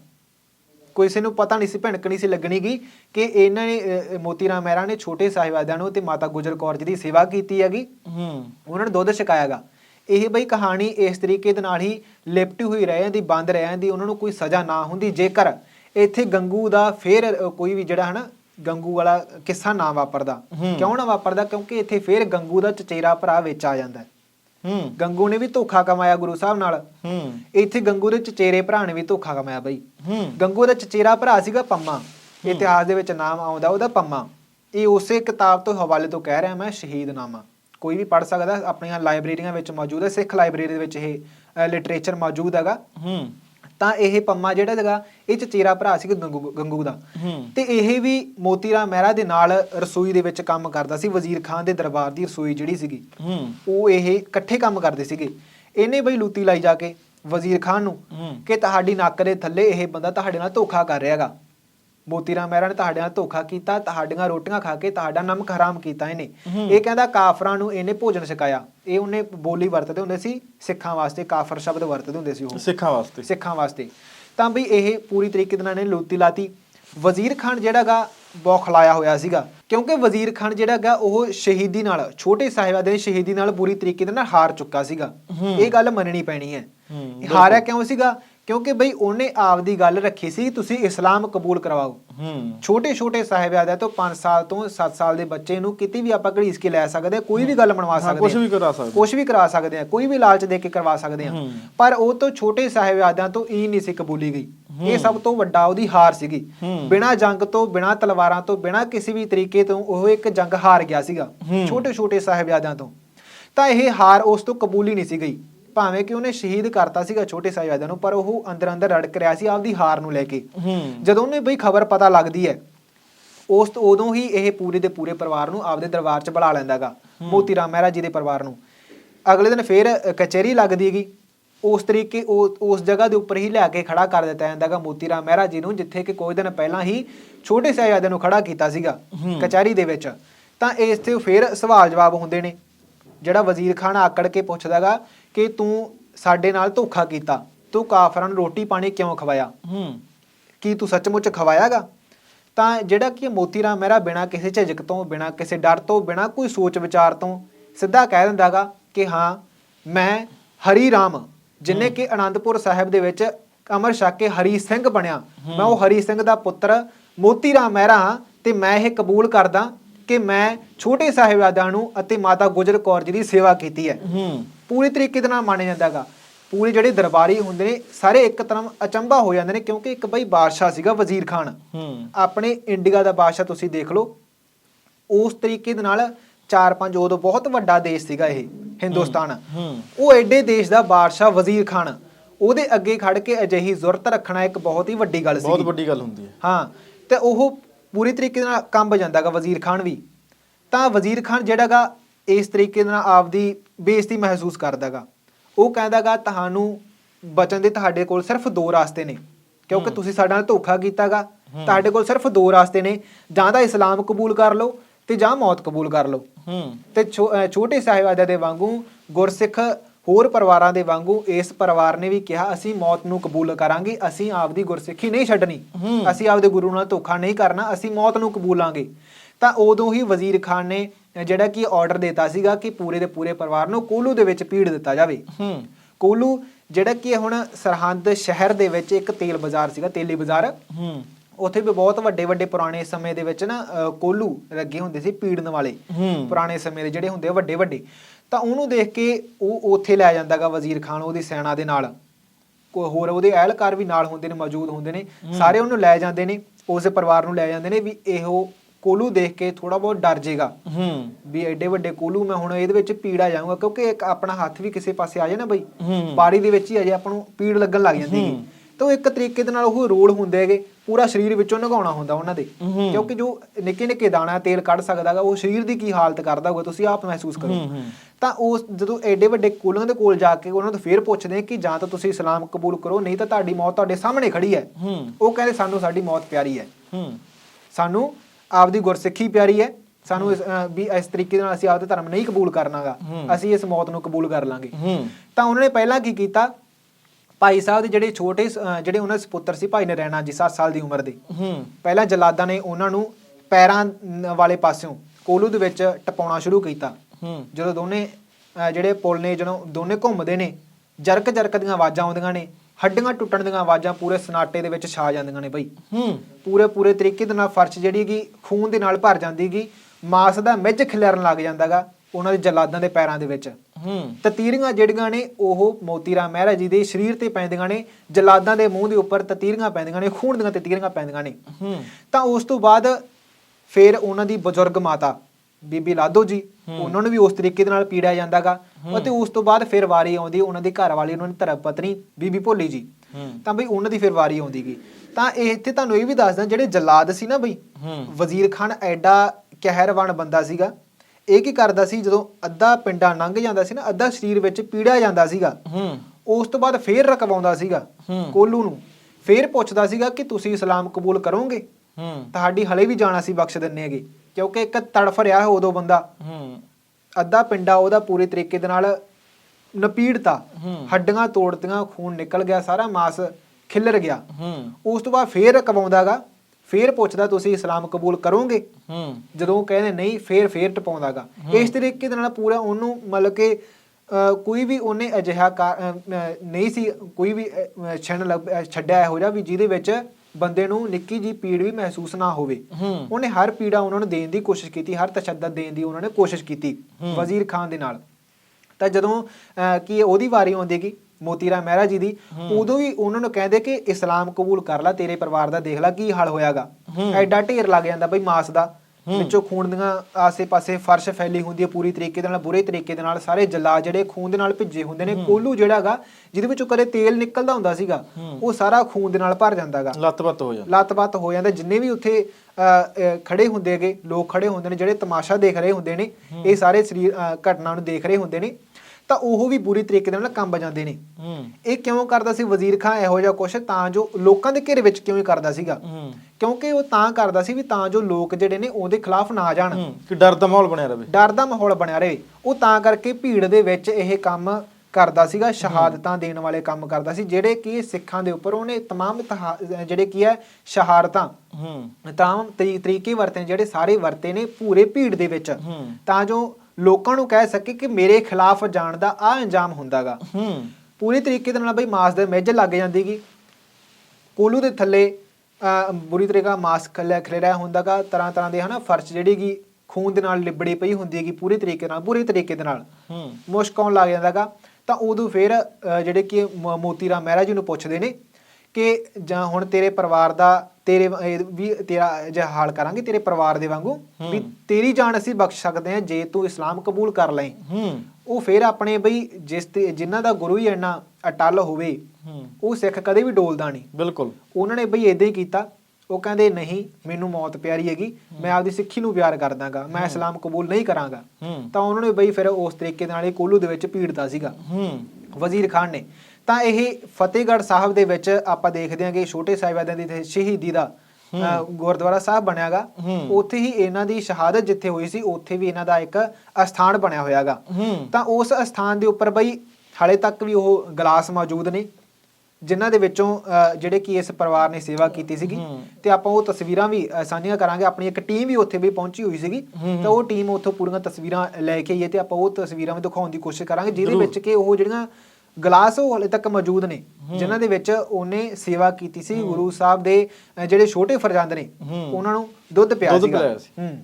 ਕਿਸੇ ਨੂੰ ਪਤਾ ਨਹੀਂ ਸੀ ਭਿਣਕ ਨਹੀਂ ਸੀ ਲੱਗਣੀਗੀ ਕਿ ਇਹਨਾਂ ਨੇ ਮੋਤੀ ਰਾਮ ਮਹਿਰਾ ਨੇ ਛੋਟੇ ਸਾਹਿਬਜ਼ਾਦਿਆਂ ਨੂੰ ਤੇ ਮਾਤਾ ਗੁਜਰ ਕੌਰ ਜੀ ਦੀ ਸੇਵਾ ਕੀਤੀ ਹੈਗੀ। ਹੂੰ। ਉਹਨਾਂ ਨੇ ਦੁੱਧ ਛਕਾਇਆਗਾ ਇਹ ਬਈ ਕਹਾਣੀ ਇਸ ਤਰੀਕੇ ਦੇ ਨਾਲ ਹੀ ਲਿਪਟੀ ਹੋਈ ਰਹਿ ਜਾਂਦੀ ਬੰਦ ਰਹਿ ਜਾਂਦੀ ਉਹਨਾਂ ਨੂੰ ਕੋਈ ਸਜ਼ਾ ਨਾ ਹੁੰਦੀ। ਜੇਕਰ ਇੱਥੇ ਗੰਗੂ ਦਾ ਫੇਰ ਕੋਈ ਵੀ ਜਿਹੜਾ ਹਨਾ ਗੰਗੂ ਵਾਲਾ ਕਿੱਸਾ ਨਾ ਵਾਪਰਦਾ। ਕਿਉਂ ਨਾ ਵਾਪਰਦਾ? ਕਿਉਂਕਿ ਇੱਥੇ ਫੇਰ ਗੰਗੂ ਦਾ ਚਚੇਰਾ ਭਰਾ ਵਿੱਚ ਆ ਜਾਂਦਾ। ਹੈ। ਗੰਗੂ ਨੇ ਵੀ ਧੋਖਾ ਕਮਾਇਆ ਗੁਰੂ ਸਾਹਿਬ ਨਾਲ। ਹੂੰ। ਇੱਥੇ ਗੰਗੂ ਦੇ ਚਚੇਰੇ ਭਰਾ ਨੇ ਵੀ ਧੋਖਾ ਕਮਾਇਆ ਬਈ। ਹੂੰ। ਗੰਗੂ ਦਾ ਚਚੇਰਾ ਭਰਾ ਸੀਗਾ ਪੰਮਾ। ਇਤਿਹਾਸ ਦੇ ਵਿੱਚ ਨਾਮ ਆਉਂਦਾ ਉਹਦਾ ਪੰਮਾ। ਇਹ ਉਸੇ ਕਿਤਾਬ ਤੋਂ ਹਵਾਲੇ ਤੋਂ ਕਹਿ ਰਿਹਾ ਮੈਂ ਸ਼ਹੀਦਨਾਮਾ ਕੋਈ ਵੀ ਪੜ ਸਕਦਾ ਆਪਣੀਆਂ ਲਾਇਬ੍ਰੇਰੀਆਂ ਵਿੱਚ ਮੌਜੂਦ ਹੈ ਸਿੱਖ ਲਾਇਬ੍ਰੇਰੀ ਦੇ ਵਿੱਚ ਇਹ ਲਿਟਰੇਚਰ ਮੌਜੂਦ ਹੈਗਾ। ਹੂੰ। ਤਾਂ ਇਹ ਪੰਮਾ ਜਿਹੜਾ ਹੈਗਾ ਇਹ ਚਚੇਰਾ ਭਰਾ ਸੀ ਗੰਗੂ ਗੰਗੂ ਦਾ। ਤੇ ਇਹ ਵੀ ਮੋਤੀ ਰਾਮ ਮਹਿਰਾ ਦੇ ਨਾਲ ਰਸੋਈ ਦੇ ਵਿੱਚ ਕੰਮ ਕਰਦਾ ਸੀ ਵਜ਼ੀਰ ਖਾਨ ਦੇ ਦਰਬਾਰ ਦੀ ਰਸੋਈ ਜਿਹੜੀ ਸੀਗੀ। ਉਹ ਇਹ ਇਕੱਠੇ ਕੰਮ ਕਰਦੇ ਸੀਗੇ। ਇਹਨੇ ਬਈ ਲੂਤੀ ਲਾਈ ਜਾ ਕੇ ਵਜ਼ੀਰ ਖਾਨ ਨੂੰ ਕਿ ਤੁਹਾਡੀ ਨੱਕ ਦੇ ਥੱਲੇ ਇਹ ਬੰਦਾ ਤੁਹਾਡੇ ਨਾਲ ਧੋਖਾ ਕਰ ਰਿਹਾਗਾ ਮੋਤੀ ਰਾਮ ਮਹਿਰਾ ਨੇ ਤੁਹਾਡੇ ਨਾਲ ਧੋਖਾ ਕੀਤਾ ਤੁਹਾਡੀਆਂ ਰੋਟੀਆਂ ਖਾ ਕੇ ਤੁਹਾਡਾ ਨਮਕ ਹਰਾਮ ਕੀਤਾ ਇਹਨੇ। ਇਹ ਕਹਿੰਦਾ ਕਾਫਰਾਂ ਨੂੰ ਇਹਨੇ ਭੋਜਨ ਛਕਾਇਆ। ਇਹ ਉਹਨੇ ਬੋਲੀ ਵਰਤਦੇ ਹੁੰਦੇ ਸੀ ਸਿੱਖਾਂ ਵਾਸਤੇ ਕਾਫਰ ਸ਼ਬਦ ਵਰਤਦੇ ਹੁੰਦੇ ਸੀ ਉਹ। ਸਿੱਖਾਂ ਵਾਸਤੇ। ਸਿੱਖਾਂ ਵਾਸਤੇ। ਤਾਂ ਬਈ ਇਹ ਪੂਰੀ ਤਰੀਕੇ ਦੇ ਨਾਲ ਇਹਨੇ ਲੂਤੀ ਲਾਤੀ। ਵਜ਼ੀਰ ਖਾਨ ਜਿਹੜਾਗਾ ਬੌਖਲਾਇਆ ਹੋਇਆ ਸੀਗਾ। ਕਿਉਂਕਿ ਵਜ਼ੀਰ ਖਾਨ ਜਿਹੜਾਗਾ ਉਹ ਸ਼ਹੀਦੀ ਨਾਲ ਛੋਟੇ ਸਾਹਿਬਾਦੇ ਦੀ ਸ਼ਹੀਦੀ ਨਾਲ ਪੂਰੀ ਤਰੀਕੇ ਦੇ ਨਾਲ ਹਾਰ ਚੁੱਕਾ ਸੀਗਾ। ਇਹ ਗੱਲ ਮੰਨਣੀ ਪੈਣੀ ਹੈ। ਹਾਰਿਆ ਕਿਉਂ ਸੀਗਾ? ਕਿਉਂਕਿ ਬਈ ਉਹਨੇ ਆਪਦੀ ਗੱਲ ਰੱਖੀ ਸੀ ਤੁਸੀਂ ਇਸਲਾਮ ਕਬੂਲ ਕਰਵਾਓ। ਹੂੰ। ਛੋਟੇ ਛੋਟੇ ਸਾਹਿਬਜ਼ਾਦੇ ਤੋਂ 5 ਸਾਲ ਤੋਂ 7 ਸਾਲ ਦੇ ਬੱਚੇ ਨੂੰ ਕਿਤੇ ਵੀ ਆਪਾਂ ਘੜੀਸ ਕੇ ਲੈ ਸਕਦੇ ਕੋਈ ਵੀ ਗੱਲ ਹਾਂ ਸਕਦੇ ਕੁਝ ਵੀ ਕਰਾ ਸਕਦੇ ਕੁਝ ਵੀ ਕਰਾ ਸਕਦੇ ਆ ਕੋਈ ਵੀ ਲਾਲਚ ਦੇ ਕੇ ਕਰਵਾ ਸਕਦੇ ਆ। ਪਰ ਉਹ ਤੋਂ ਛੋਟੇ ਸਾਹਿਬਜ਼ਾਦਿਆਂ ਤੋਂ ਇਹ ਨਹੀਂ ਸੀ ਕਬੂਲੀ ਗਈ। ਇਹ ਸਭ ਤੋਂ ਵੱਡਾ ਉਹਦੀ ਹਾਰ ਸੀਗੀ। ਬਿਨਾਂ ਜੰਗ ਤੋਂ ਬਿਨਾਂ ਤਲਵਾਰਾਂ ਤੋਂ ਬਿਨਾਂ ਕਿਸੇ ਵੀ ਤਰੀਕੇ ਤੋਂ ਉਹ ਇੱਕ ਜੰਗ ਹਾਰ ਗਿਆ ਸੀਗਾ। ਛੋਟੇ ਛੋਟੇ ਸਾਹਿਬਜ਼ਾਦਿਆਂ ਤੋਂ। ਤਾਂ ਇਹ ਹਾਰ ਉਸ ਤੋਂ ਕਬੂਲੀ ਨਹੀਂ ਸੀ ਗਈ। ਭਾਵੇਂ ਕਿ ਉਹਨੇ ਸ਼ਹੀਦ ਕਰਤਾ ਸੀਗਾ ਛੋਟੇ ਸਾਹਿਬਜ਼ਾਦਿਆਂ ਨੂੰ ਪਰ ਉਹ ਅੰਦਰ ਅੰਦਰ ਰੜਕ ਰਿਹਾ ਸੀ ਆਪਦੀ ਹਾਰ ਨੂੰ ਲੈ ਕੇ। ਜਦੋਂ ਉਹਨੇ ਬਈ ਖਬਰ ਪਤਾ ਲੱਗਦੀ ਹੈ ਉਸ ਤੋਂ ਉਦੋਂ ਹੀ ਇਹ ਪੂਰੇ ਦੇ ਪੂਰੇ ਪਰਿਵਾਰ ਨੂੰ ਆਪਦੇ ਦਰਬਾਰ 'ਚ ਬੁਲਾ ਲੈਂਦਾਗਾ ਮੋਤੀ ਰਾਮ ਮਹਿਰਾ ਜੀ ਦੇ ਪਰਿਵਾਰ ਨੂੰ। ਅਗਲੇ ਦਿਨ ਫੇਰ ਕਚਹਿਰੀ ਲੱਗਦੀ ਹੈਗੀ। ਉਸ ਤਰੀਕੇ ਉਸ ਜਗ੍ਹਾ ਦੇ ਉੱਪਰ ਹੀ ਲਿਆ ਕੇ ਖੜਾ ਕਰ ਦਿੱਤਾ ਜਾਂਦਾਗਾ ਮੋਤੀ ਰਾਮ ਮਹਿਰਾ ਜੀ ਨੂੰ ਜਿੱਥੇ ਕਿ ਕੁਝ ਦਿਨ ਪਹਿਲਾਂ ਹੀ ਛੋਟੇ ਸਾਹਿਬਜ਼ਾਦੇ ਨੂੰ ਖੜਾ ਕੀਤਾ ਸੀਗਾ। ਕਚਹਿਰੀ ਦੇ ਵਿੱਚ। ਤਾਂ ਇਸ ਤੇ ਫੇਰ ਸਵਾਲ ਜਵਾਬ ਹੁੰਦੇ ਨੇ। ਜਿਹੜਾ ਵਜ਼ੀਰ ਖਾਨ ਆਕੜ ਕੇ ਪੁੱਛਦਾਗਾ ਕਿ ਤੂੰ ਸਾਡੇ ਨਾਲ ਧੋਖਾ ਕੀਤਾ। ਤੂੰ ਕਾਫਰਾਂ ਨੂੰ ਰੋਟੀ ਪਾਣੀ ਕਿਉਂ ਖਵਾਇਆ? ਹੂੰ। ਕੀ ਤੂੰ ਸੱਚਮੁੱਚ ਖਵਾਇਆਗਾ? ਤਾਂ ਜਿਹੜਾ ਕਿ ਮੋਤੀ ਰਾਮ ਮਹਿਰਾ ਬਿਨਾਂ ਕਿਸੇ ਝਿਜਕ ਤੋਂ ਬਿਨਾਂ ਕਿਸੇ ਡਰ ਤੋਂ ਬਿਨਾਂ ਕੋਈ ਸੋਚ ਵਿਚਾਰ ਤੋਂ ਸਿੱਧਾ ਕਹਿ ਦਿੰਦਾਗਾ ਕਿ ਹਾਂ ਮੈਂ ਹਰੀ ਰਾਮ ਜਿਨੇ ਕਿ ਆਨੰਦਪੁਰ ਸਾਹਿਬ ਦੇ ਵਿੱਚ ਅਮਰ ਛਕ ਕੇ ਹਰੀ ਸਿੰਘ ਬਣਿਆ। ਮੈਂ ਉਹ ਹਰੀ ਸਿੰਘ ਦਾ ਪੁੱਤਰ ਮੋਤੀ ਰਾਮ ਮਹਿਰਾ ਹਾਂ ਤੇ ਮੈਂ ਇਹ ਕਬੂਲ ਕਰਦਾ ਕਿ ਮੈਂ ਛੋਟੇ ਸਾਹਿਬਜ਼ਾਦਿਆਂ ਨੂੰ ਅਤੇ ਮਾਤਾ ਗੁਜਰ ਕੌਰ ਜੀ ਦੀ ਸੇਵਾ ਕੀਤੀ ਹੈ। ਹੂੰ। ਪੂਰੀ ਤਰੀਕੇ ਦੇ ਨਾਲ ਮੰਨਿਆ ਜਾਂਦਾਗਾ ਪੂਰੇ ਜਿਹੜੇ ਦਰਬਾਰੀ ਹੁੰਦੇ ਨੇ ਸਾਰੇ ਇੱਕ ਤਰ੍ਹਾਂ ਅਚੰਭਾ ਹੋ ਜਾਂਦੇ ਨੇ ਕਿਉਂਕਿ ਇੱਕ ਬਈ ਬਾਦਸ਼ਾਹ ਸੀਗਾ ਵਜ਼ੀਰ ਖਾਨ। ਹੂੰ। ਆਪਣੇ ਇੰਡੀਆ ਦਾ ਬਾਦਸ਼ਾਹ ਤੁਸੀਂ ਦੇਖ ਲਓ। ਉਸ ਤਰੀਕੇ ਦੇ ਨਾਲ 4-5 ਉਦੋਂ ਬਹੁਤ ਵੱਡਾ ਦੇਸ਼ ਸੀਗਾ ਇਹ ਹਿੰਦੁਸਤਾਨ। ਉਹ ਐਡੇ ਦੇਸ਼ ਦਾ ਬਾਦਸ਼ਾਹ ਵਜ਼ੀਰ ਖਾਨ ਉਹਦੇ ਅੱਗੇ ਖੜ ਕੇ ਅਜਿਹੀ ਜ਼ੁਰਤ ਰੱਖਣਾ ਇੱਕ ਬਹੁਤ ਹੀ ਵੱਡੀ ਗੱਲ ਬਹੁਤ ਸੀ ਵੱਡੀ ਗੱਲ ਹੁੰਦੀ ਹੈ। ਹਾਂ ਤੇ ਉਹ ਪੂਰੀ ਤਰੀਕੇ ਨਾਲ ਕੰਬ ਜਾਂਦਾਗਾ ਵਜ਼ੀਰ ਖਾਨ ਵੀ। ਤਾਂ ਵਜ਼ੀਰ ਖਾਨ ਜਿਹੜਾਗਾ ਇਸ ਤਰੀਕੇ ਨਾਲ ਆਪਦੀ ਬੇਇੱਜ਼ਤੀ ਮਹਿਸੂਸ ਕਰਦਾਗਾ। ਉਹ ਕਹਿੰਦਾਗਾ ਤੁਹਾਨੂੰ ਬਚਣ ਦੇ ਤੁਹਾਡੇ ਕੋਲ ਸਿਰਫ ਦੋ ਰਾਸਤੇ ਨੇ ਕਿਉਂਕਿ ਤੁਸੀਂ ਸਾਡੇ ਨਾਲ ਧੋਖਾ ਕੀਤਾਗਾ। ਤੁਹਾਡੇ ਕੋਲ ਸਿਰਫ ਦੋ ਰਾਸਤੇ ਨੇ ਜਾਂ ਤਾਂ ਇਸਲਾਮ ਕਬੂਲ ਕਰ ਲਓ ਤੇ ਜਾਂ ਮੌਤ ਕਬੂਲ ਕਰ ਲਓ। ਤੇ ਛੋਟੇ ਸਾਹਿਬਜ਼ਾਦੇ ਦੇ ਵਾਂਗੂ ਗੁਰਸਿੱਖ ਹੋਰ ਪਰਿਵਾਰਾਂ ਦੇ ਵਾਂਗੂ ਇਸ ਪਰਿਵਾਰ ਨੇ ਵੀ ਕਿਹਾ ਅਸੀਂ ਮੌਤ ਨੂੰ ਕਬੂਲ ਕਰਾਂਗੇ ਅਸੀਂ ਆਪਦੀ ਗੁਰਸਿੱਖੀ ਨਹੀਂ ਛੱਡਣੀ। ਅਸੀਂ ਆਪਦੇ ਗੁਰੂ ਨਾਲ ਧੋਖਾ ਨਹੀਂ ਕਰਨਾ ਅਸੀਂ ਮੌਤ ਨੂੰ ਕਬੂਲਾਂਗੇ। ਤਾਂ ਉਦੋਂ ਹੀ ਵਜ਼ੀਰ ਖਾਨ ਨੇ ਜਿਹੜਾ ਕਿ ਆਰਡਰ ਦਿੱਤਾ ਸੀਗਾ ਕਿ ਪੂਰੇ ਦੇ ਪੂਰੇ ਪਰਿਵਾਰ ਨੂੰ ਕੋਲੂ ਦੇ ਵਿੱਚ ਪੀੜ ਦਿੱਤਾ ਜਾਵੇ। ਹੂੰ। ਕੋਲੂ ਜਿਹੜਾ ਕਿ ਹੁਣ ਸਰਹੰਦ ਸ਼ਹਿਰ ਦੇ ਵਿੱਚ ਇੱਕ ਤੇਲ ਬਾਜ਼ਾਰ ਸੀਗਾ ਤੇਲੀ ਬਾਜ਼ਾਰ। ਹੂੰ। ਉੱਥੇ ਵੀ ਬਹੁਤ ਵੱਡੇ ਵੱਡੇ ਪੁਰਾਣੇ ਸਮੇਂ ਦੇ ਵਿੱਚ ਨਾ ਕੋਲੂ ਲੱਗੇ ਹੁੰਦੇ ਸੀ ਪੀੜਨ ਵਾਲੇ। ਪੁਰਾਣੇ ਸਮੇਂ ਦੇ ਜਿਹੜੇ ਹੁੰਦੇ ਵੱਡੇ ਵੱਡੇ। ਤਾਂ ਉਹਨੂੰ ਦੇਖ ਕੇ ਉਹ ਉੱਥੇ ਲੈ ਜਾਂਦਾਗਾ ਵਜ਼ੀਰ ਖਾਨ ਉਹਦੀ ਸੈਨਾ ਦੇ ਨਾਲ। ਕੋਈ ਹੋਰ ਉਹਦੇ ਅਹਿਲਕਾਰ ਵੀ ਨਾਲ ਹੁੰਦੇ ਨੇ ਮੌਜੂਦ ਹੁੰਦੇ ਨੇ। ਸਾਰੇ ਉਹਨੂੰ ਲੈ ਜਾਂਦੇ ਨੇ ਉਸ ਪਰਿਵਾਰ ਨੂੰ ਲੈ ਜਾਂਦੇ ਨੇ ਵੀ ਇਹੋ ਕੋਲੂ ਦੇਖ ਕੇ ਥੋੜਾ ਬਹੁਤ ਡਰ ਜਾਏਗਾ ਹੂੰ। ਵੀ ਐਡੇ ਵੱਡੇ ਕੋਲੂ ਮੈਂ ਹੁਣ ਇਹਦੇ ਵਿੱਚ ਪੀੜ ਆ ਜਾਊਗਾ ਕਿਉਂਕਿ ਇੱਕ ਆਪਣਾ ਹੱਥ ਵੀ ਕਿਸੇ ਪਾਸੇ ਆ ਜਾਏ ਨਾ ਬਈ ਬਾੜੀ ਦੇ ਵਿੱਚ ਹੀ ਅਜੇ ਆਪਾਂ ਨੂੰ ਪੀੜ ਲੱਗਣ ਲੱਗ ਜਾਂਦੀ ਹੈ। ਤਾਂ ਉਹ ਇੱਕ ਤਰੀਕੇ ਦੇ ਨਾਲ ਉਹ ਰੋਲ ਹੁੰਦੇ ਹੈਗੇ ਪੂਰਾ ਸਰੀਰ ਵਿੱਚੋਂ ਨਗਾਉਣਾ ਹੁੰਦਾ ਉਹਨਾਂ ਦੇ। ਕਿਉਂਕਿ ਜੋ ਨਿੱਕੇ ਨਿੱਕੇ ਦਾਣਾ ਤੇਲ ਕੱਢ ਸਕਦਾਗਾ ਉਹ ਸਰੀਰ ਦੀ ਕੀ ਹਾਲਤ ਕਰਦਾ ਹੋਊਗਾ ਤੁਸੀਂ ਆਪ ਮਹਿਸੂਸ ਕਰੋ। ਤਾਂ ਉਸ ਜਦੋਂ ਐਡੇ ਵੱਡੇ ਕੋਲਾਂ ਦੇ ਕੋਲ ਜਾ ਕੇ ਉਹਨਾਂ ਤੋਂ ਫੇਰ ਪੁੱਛਦੇ ਕਿ ਜਾਂ ਤਾਂ ਤੁਸੀਂ ਇਸਲਾਮ ਕਬੂਲ ਕਰੋ ਨਹੀਂ ਤਾਂ ਤੁਹਾਡੀ ਮੌਤ ਤੁਹਾਡੇ ਸਾਹਮਣੇ ਖੜੀ ਹੈ। ਉਹ ਕਹਿੰਦੇ ਸਾਨੂੰ ਸਾਡੀ ਮੌਤ ਪਿਆਰੀ ਹੂੰ। ਸਾਨੂੰ ਆਪਦੀ ਗੁਰਸਿੱਖੀ ਪਿਆਰੀ ਹੈ ਸਾਨੂੰ ਇਸ, ਵੀ ਇਸ ਤਰੀਕੇ ਨਾਲ ਅਸੀਂ ਆਪਦੇ ਧਰਮ ਨਹੀਂ ਕਬੂਲ ਕਰਨਾਗਾ। ਅਸੀਂ ਇਸ ਮੌਤ ਨੂੰ ਕਬੂਲ ਕਰ ਲਾਂਗੇ। ਤਾਂ ਉਹਨਾਂ ਨੇ ਪਹਿਲਾਂ ਕੀ ਕੀਤਾ? ਭਾਈ ਸਾਹਿਬ ਦੇ ਜਿਹੜੇ ਛੋਟੇ ਜਿਹੜੇ ਉਹਨਾਂ ਦੇ ਸੁਪੁੱਤਰ ਸੀ ਭਾਈ ਨਰੈਣਾ ਜੀ 7 ਸਾਲ ਦੀ ਉਮਰ ਦੇ। ਪਹਿਲਾਂ ਜਲਾਦਾਂ ਨੇ ਉਹਨਾਂ ਨੂੰ ਪੈਰਾਂ ਵਾਲੇ ਪਾਸਿਓਂ ਕੋਲੂ ਦੇ ਵਿੱਚ ਟਪਾਉਣਾ ਸ਼ੁਰੂ ਕੀਤਾ। ਜਦੋਂ ਦੋਨੇ ਜਿਹੜੇ ਪੁਲ ਨੇ ਜਦੋਂ ਦੋਨੇ ਘੁੰਮਦੇ ਨੇ ਜਰਕ ਜਰਕ ਦੀਆਂ ਆਵਾਜ਼ਾਂ ਆਉਂਦੀਆਂ ਨੇ ਹੱਡੀਆਂ ਟੁੱਟਣ ਦੀਆਂ ਆਵਾਜ਼ਾਂ ਪੂਰੇ ਸਨਾਟੇ ਦੇ ਵਿੱਚ ਛਾ ਜਾਂਦੀਆਂ ਨੇ ਬਈ। ਹੂੰ। ਪੂਰੇ ਪੂਰੇ ਤਰੀਕੇ ਦੇ ਨਾਲ ਫਰਸ਼ ਜਿਹੜੀ ਹੈਗੀ ਖੂਨ ਦੇ ਨਾਲ ਭਰ ਜਾਂਦੀ ਹੈਗੀ ਮਾਸ ਦਾ ਮਿੱਝ ਖਿਲਰਨ ਲੱਗ ਜਾਂਦਾਗਾ ਉਹਨਾਂ ਦੇ ਜਲਾਦਾਂ ਦੇ ਪੈਰਾਂ ਦੇ ਵਿੱਚ। ਹੂੰ। ਤਤੀਰੀਆਂ ਜਿਹੜੀਆਂ ਨੇ ਉਹ ਮੋਤੀ ਰਾਮ ਮਹਿਰਾ ਜੀ ਦੇ ਸਰੀਰ ਤੇ ਪੈਂਦੀਆਂ ਨੇ ਜਲਾਦਾਂ ਦੇ ਮੂੰਹ ਦੇ ਉੱਪਰ ਤਤੀਰੀਆਂ ਪੈਂਦੀਆਂ ਨੇ ਖੂਨ ਦੀਆਂ ਤਤੀਰੀਆਂ ਪੈਂਦੀਆਂ ਨੇ। ਹੂੰ। ਤਾਂ ਉਸ ਤੋਂ ਬਾਅਦ ਫਿਰ ਉਹਨਾਂ ਦੀ ਬਜ਼ੁਰਗ ਮਾਤਾ ਬੀਬੀ ਲਾਦੋ ਜੀ ਉਹਨਾਂ ਨੂੰ ਵੀ ਉਸ ਤਰੀਕੇ ਦੇ ਨਾਲ ਪੀੜਿਆ ਜਾਂਦਾਗਾ। ਅਤੇ ਉਸ ਤੋਂ ਬਾਅਦ ਫਿਰ ਵਾਰੀ ਆਉਂਦੀ ਉਹਨਾਂ ਦੀ ਘਰ ਵਾਲੀ ਉਹਨਾਂ ਦੀ ਧਰਮ ਪਤਨੀ ਬੀਬੀ ਭੋਲੀ ਜੀ। ਤਾਂ ਬਈ ਉਹਨਾਂ ਦੀ ਫਿਰ ਵਾਰੀ ਆਉਂਦੀਗੀ। ਤਾਂ ਇਹ ਇੱਥੇ ਤੁਹਾਨੂੰ ਇਹ ਵੀ ਦੱਸਦਾ ਜਿਹੜੇ ਜਲਾਦ ਸੀ ਨਾ ਬਈ ਵਜ਼ੀਰ ਖਾਨ ਐਡਾ ਕਹਿਰਵਾਨ ਬੰਦਾ ਸੀਗਾ। ਇਹ ਕੀ ਕਰਦਾ ਸੀ ਜਦੋਂ ਅੱਧਾ ਪਿੰਡਾ ਲੰਘ ਜਾਂਦਾ ਸੀ ਨਾ ਅੱਧਾ ਸਰੀਰ ਵਿੱਚ ਪੀੜਿਆ ਜਾਂਦਾ ਸੀਗਾ। ਉਸ ਤੋਂ ਬਾਅਦ ਫੇਰ ਰਕਵਾਉਂਦਾ ਸੀਗਾ। ਕੋਲੂ ਨੂੰ। ਫੇਰ ਪੁੱਛਦਾ ਸੀਗਾ ਕਿ ਤੁਸੀਂ ਇਸਲਾਮ ਕਬੂਲ ਕਰੋਗੇ? ਤੁਹਾਡੀ ਹਲੇ ਵੀ ਜਾਣਾ ਸੀ ਬਖਸ਼ ਦਿੰਨੇ ਹੈਗੇ। ਕਿਉਂਕਿ ਇੱਕ ਤੜਫ ਰਿਹਾ ਹੈ ਉਦੋਂ ਬੰਦਾ। ਹੂੰ। ਅੱਧਾ ਪਿੰਡਾ ਉਹਦਾ ਪੂਰੇ ਤਰੀਕੇ ਦੇ ਨਾਲ ਨਪੀੜਤਾ। ਹੱਡੀਆਂ ਤੋੜਤੀਆਂ ਖੂਨ ਨਿਕਲ ਗਿਆ ਸਾਰਾ ਮਾਸ ਖਿਲਰ ਗਿਆ। ਹੂੰ। ਉਸ ਤੋਂ ਬਾਅਦ ਫੇਰ ਰਕਵਾਉਂਦਾਗਾ ਫੇਰ ਪੁੱਛਦਾ ਤੁਸੀਂ ਇਸਲਾਮ ਕਬੂਲ ਕਰੋਗੇ? ਹੂੰ। ਜਦੋਂ ਕਹਿੰਦੇ ਨਹੀਂ ਫੇਰ ਫੇਰ ਟਪਾਉਂਦਾਗਾ। ਇਸ ਤਰੀਕੇ ਦੇ ਨਾਲ ਪੂਰਾ ਉਹਨੂੰ ਮਤਲਬ ਕਿ ਕੋਈ ਵੀ ਉਹਨੇ ਅਜਿਹਾ ਨਹੀਂ ਸੀ ਕੋਈ ਵੀ ਅਹ, ਛੱਡਿਆ ਇਹੋ ਜਿਹਾ ਵੀ ਜਿਹਦੇ ਵਿੱਚ ਬੰਦੇ ਨੂੰ ਨਿੱਕੀ ਜੀ ਪੀੜ ਵੀ ਮਹਿਸੂਸ ਨਾ ਹੋਵੇ ਉਹਨੇ ਹਰ ਪੀੜਾ ਉਹਨਾਂ ਨੂੰ ਦੇਣ ਦੀ ਕੋਸ਼ਿਸ਼ ਕੀਤੀ ਹਰ ਤਸ਼ੱਦਦ ਦੇਣ ਦੀ ਉਹਨਾਂ ਨੇ ਕੋਸ਼ਿਸ਼ ਕੀਤੀ। ਵਜ਼ੀਰ ਖਾਨ ਦੇ ਨਾਲ ਤਾਂ ਜਦੋਂ ਕੀ ਉਹਦੀ ਵਾਰੀ ਆਉਂਦੀਗੀ ਮੋਤੀਰਾ ਮਹਿਰਾ ਜੀ ਦੀ ਉਦੋਂ ਵੀ ਉਹਨਾਂ ਨੂੰ ਕਹਿੰਦੇ ਕਿ ਇਸਲਾਮ ਕਬੂਲ ਕਰ ਲੈ ਤੇਰੇ ਪਰਿਵਾਰ ਦਾ ਦੇਖ ਲੈ ਕੀ ਹਾਲ ਹੋਇਆਗਾ। ਐਡਾ ਢੇਰ ਲੱਗ ਜਾਂਦਾ ਬਈ ਮਾਸ ਦਾ। ਵਿੱਚੋਂ ਖੂਨ ਦੀਆਂ ਆਸੇ-ਪਾਸੇ ਫਰਸ਼ ਫੈਲੀ ਹੁੰਦੀ ਹੈ ਪੂਰੀ ਤਰੀਕੇ ਦੇ ਨਾਲ ਬੁਰੇ ਤਰੀਕੇ ਦੇ ਨਾਲ ਸਾਰੇ ਜਲਾ ਜਿਹੜੇ ਖੂਨ ਦੇ ਨਾਲ ਭਿੱਜੇ ਹੁੰਦੇ ਨੇ ਕੋਲੂ ਜਿਹੜਾਗਾ ਜਿਹਦੇ ਵਿੱਚੋਂ ਕਦੇ ਤੇਲ ਨਿਕਲਦਾ ਹੁੰਦਾ ਸੀਗਾ। ਉਹ ਸਾਰਾ ਖੂਨ ਦੇ ਨਾਲ ਭਰ ਜਾਂਦਾਗਾ ਲੱਤ-ਬੱਤ ਹੋ ਜਾ ਲੱਤ-ਬੱਤ ਹੋ ਜਾਂਦਾ। ਜਿੰਨੇ ਵੀ ਉੱਥੇ ਖੜੇ ਹੁੰਦੇ ਹੈਗੇ ਲੋਕ ਖੜੇ ਹੁੰਦੇ ਨੇ ਜਿਹੜੇ ਤਮਾਸ਼ਾ ਦੇਖ ਰਹੇ ਹੁੰਦੇ ਨੇ ਇਹ ਸਾਰੇ ਸਰੀਰ ਘਟਨਾ ਨੂੰ ਦੇਖ ਰਹੇ ਹੁੰਦੇ ਨੇ। ਤਾਂ ਉਹ ਵੀ ਬੁਰੀ ਤਰੀਕੇ ਦੇ ਨਾਲ ਕੰਬ ਜਾਂਦੇ ਨੇ ਹੂੰ ਇਹ ਕਿਉਂ ਕਰਦਾ ਸੀ ਵਜ਼ੀਰ ਖਾਨ ਇਹੋ ਜਿਹਾ ਕੁਛ ਤਾਂ ਜੋ ਲੋਕਾਂ ਦੇ ਘੇਰੇ ਵਿੱਚ ਕਿਉਂ ਹੀ ਕਰਦਾ ਸੀਗਾ ਹੂੰ ਕਿਉਂਕਿ ਉਹ ਤਾਂ ਕਰਦਾ ਸੀ ਵੀ ਤਾਂ ਜੋ ਲੋਕ ਜਿਹੜੇ ਨੇ ਉਹਦੇ ਖਿਲਾਫ ਨਾ ਜਾਣ ਹੂੰ ਕਿ ਡਰ ਦਾ ਮਾਹੌਲ ਬਣਿਆ ਰਵੇ ਡਰ ਦਾ ਮਾਹੌਲ ਬਣਿਆ ਰਹੇ ਉਹ ਤਾਂ ਕਰਕੇ ਭੀੜ ਦੇ ਵਿੱਚ ਇਹ ਕੰਮ ਕਰਦਾ ਸੀਗਾ ਸ਼ਹਾਦਤਾਂ ਦੇਣ ਵਾਲੇ ਕੰਮ ਕਰਦਾ ਸੀ ਜਿਹੜੇ ਕਿ ਸਿੱਖਾਂ ਦੇ ਉੱਪਰ ਉਹਨੇ तमाम ਇਤਿਹਾ- ਜਿਹੜੇ ਕੀ ਹੈ ਸ਼ਹਾਦਤਾਂ ਹੂੰ ਤਾਂ ਤਰੀ- ਤਰੀਕੇ ਵਰਤੇ ਨੇ ਜਿਹੜੇ ਸਾਰੇ ਵਰਤੇ ਨੇ ਪੂਰੇ ਭੀੜ ਦੇ ਵਿੱਚ ਹੂੰ ਤਾਂ ਜੋ ਲੋਕਾਂ ਨੂੰ ਕਹਿ ਸਕੇ ਕਿ ਮੇਰੇ ਖਿਲਾਫ ਜਾਣ ਦਾ ਆ ਅੰਜਾਮ ਹੁੰਦਾਗਾ। ਹੂੰ। ਪੂਰੀ ਤਰੀਕੇ ਦੇ ਨਾਲ ਬਈ ਮਾਸ ਦੇ ਮਿੱਝ ਲੱਗ ਜਾਂਦੀਗੀ। ਕੋਲੂ ਦੇ ਥੱਲੇ ਬੁਰੀ ਤਰੀਕਾ ਮਾਸ ਖਲਿਆ ਖਿਲਰਿਆ ਹੁੰਦਾਗਾ। ਤਰ੍ਹਾਂ ਤਰ੍ਹਾਂ ਦੇ ਹਨਾ ਫਰਸ਼ ਜਿਹੜੀ ਗੀ ਖੂਨ ਦੇ ਨਾਲ ਲਿਬੜੀ ਪਈ ਹੁੰਦੀ ਹੈਗੀ ਪੂਰੀ ਤਰੀਕੇ ਨਾਲ ਪੂਰੀ ਤਰੀਕੇ ਦੇ ਨਾਲ। ਹੂੰ। ਮੁਸ਼ਕ ਆਉਣ ਲੱਗ ਜਾਂਦਾਗਾ। ਤਾਂ ਉਦੋਂ ਫਿਰ ਜਿਹੜੇ ਕਿ ਮੋਤੀ ਰਾਮ ਮਹਿਰਾ ਜੀ ਨੂੰ ਪੁੱਛਦੇ ਨੇ ਕਿ ਜਾਂ ਹੁਣ ਤੇਰੇ ਪਰਿਵਾਰ ਦਾ ਤੇਰੇ ਵ- ਤੇਰਾ ਜੇ ਹਾਲ ਕਰਾਂਗੇ ਤੇਰੇ ਪਰਿਵਾਰ ਦੇ ਵਾਂਗੂ ਵੀ ਤੇਰੀ ਜਾਨ ਅਸੀਂ ਬਖਸ਼ ਸਕਦੇ ਹਾਂ ਜੇ ਤੂੰ ਇਸਲਾਮ ਕਬੂਲ ਕਰ ਹੂੰ। ਉਹ ਫਿਰ ਆਪਣੇ ਬਈ ਜਿਸ ਤੇ ਜਿਨ੍ਹਾਂ ਦਾ ਗੁਰੂ ਹੀ ਇੰਨਾ ਅਟਲ ਹੋਵੇ ਉਹ ਸਿੱਖ ਕਦੇ ਵੀ ਡੋਲਦਾ ਨਹੀਂ। ਬਿਲਕੁਲ। ਉਹਨਾਂ ਨੇ ਬਈ ਇਦਾਂ ਹੀ ਕੀਤਾ। ਉਹ ਕਹਿੰਦੇ ਨਹੀਂ ਮੈਨੂੰ ਮੌਤ ਪਿਆਰੀ ਹੈਗੀ। ਮੈਂ ਆਪਦੀ ਸਿੱਖੀ ਨੂੰ ਪਿਆਰ ਕਰਦਾਗਾ। ਮੈਂ ਇਸਲਾਮ ਕਬੂਲ ਨਹੀਂ ਕਰਾਂਗਾ। ਤਾਂ ਉਹਨਾਂ ਨੇ ਬਈ ਫਿਰ ਉਸ ਤਰੀਕੇ ਦੇ ਨਾਲ ਇਹ ਕੋਲੂ ਦੇ ਵਿੱਚ ਪੀੜਦਾ ਸੀਗਾ। ਵਜ਼ੀਰ ਖਾਨ ਨੇ। ਤਾਂ ਇਹ ਫਤਿਹਗੜ੍ਹ ਸਾਹਿਬ ਦੇ ਵਿੱਚ ਆਪਾਂ ਦੇਖਦੇ ਹਾਂ ਕਿ ਛੋਟੇ ਸਾਹਿਬਜ਼ਾਦਿਆਂ ਦੀ ਸ਼ਹੀਦੀ ਦਾ ਗੁਰਦੁਆਰਾ ਸਾਹਿਬ ਬਣਿਆਗਾ। ਉੱਥੇ ਹੀ ਇਹਨਾਂ ਦੀ ਸ਼ਹਾਦਤ ਜਿੱਥੇ ਹੋਈ ਸੀ ਉੱਥੇ ਵੀ ਇਹਨਾਂ ਦਾ ਇੱਕ ਅਸਥਾਨ ਬਣਿਆ ਹੋਇਆਗਾ। ਤਾਂ ਉਸ ਅਸਥਾਨ ਦੇ ਉੱਪਰ ਬਈ ਹਾਲੇ ਤੱਕ ਵੀ ਉਹ ਗਲਾਸ ਮੌਜੂਦ ਨੇ ਜਿਨ੍ਹਾਂ ਦੇ ਵਿੱਚੋਂ ਜਿਹੜੇ ਕਿ ਇਸ ਪਰਿਵਾਰ ਨੇ ਸੇਵਾ ਕੀਤੀ ਸੀਗੀ। ਤੇ ਆਪਾਂ ਉਹ ਤਸਵੀਰਾਂ ਵੀ ਸਾਂਝੀਆਂ ਕਰਾਂਗੇ। ਆਪਣੀ ਇੱਕ ਟੀਮ ਵੀ ਉੱਥੇ ਵੀ ਪਹੁੰਚੀ ਹੋਈ ਸੀਗੀ। ਤਾਂ ਉਹ ਟੀਮ ਉੱਥੋਂ ਪੂਰੀਆਂ ਤਸਵੀਰਾਂ ਲੈ ਕੇ ਆਈਏ ਤੇ ਆਪਾਂ ਉਹ ਤਸਵੀਰਾਂ ਵੀ ਦਿਖਾਉਣ ਦੀ ਕੋਸ਼ਿਸ਼ ਕਰਾਂਗੇ ਜਿਹਦੇ। ਵਿੱਚ ਕਿ ਉਹ ਜਿਹੜੀਆਂ ਗਲਾਸ ਉਹ ਹਲੇ ਤੱਕ ਮੌਜੂਦ ਨੇ ਜਿਨ੍ਹਾਂ ਦੇ ਵਿੱਚ ਉਹਨੇ ਸੇਵਾ ਕੀਤੀ ਸੀ ਗੁਰੂ ਸਾਹਿਬ ਦੇ ਜਿਹੜੇ ਛੋਟੇ ਫਰਜ਼ੰਦ ਨੇ। ਉਹਨਾਂ ਨੂੰ ਦੁੱਧ ਪਿਆ ਸੀ। ਹੂੰ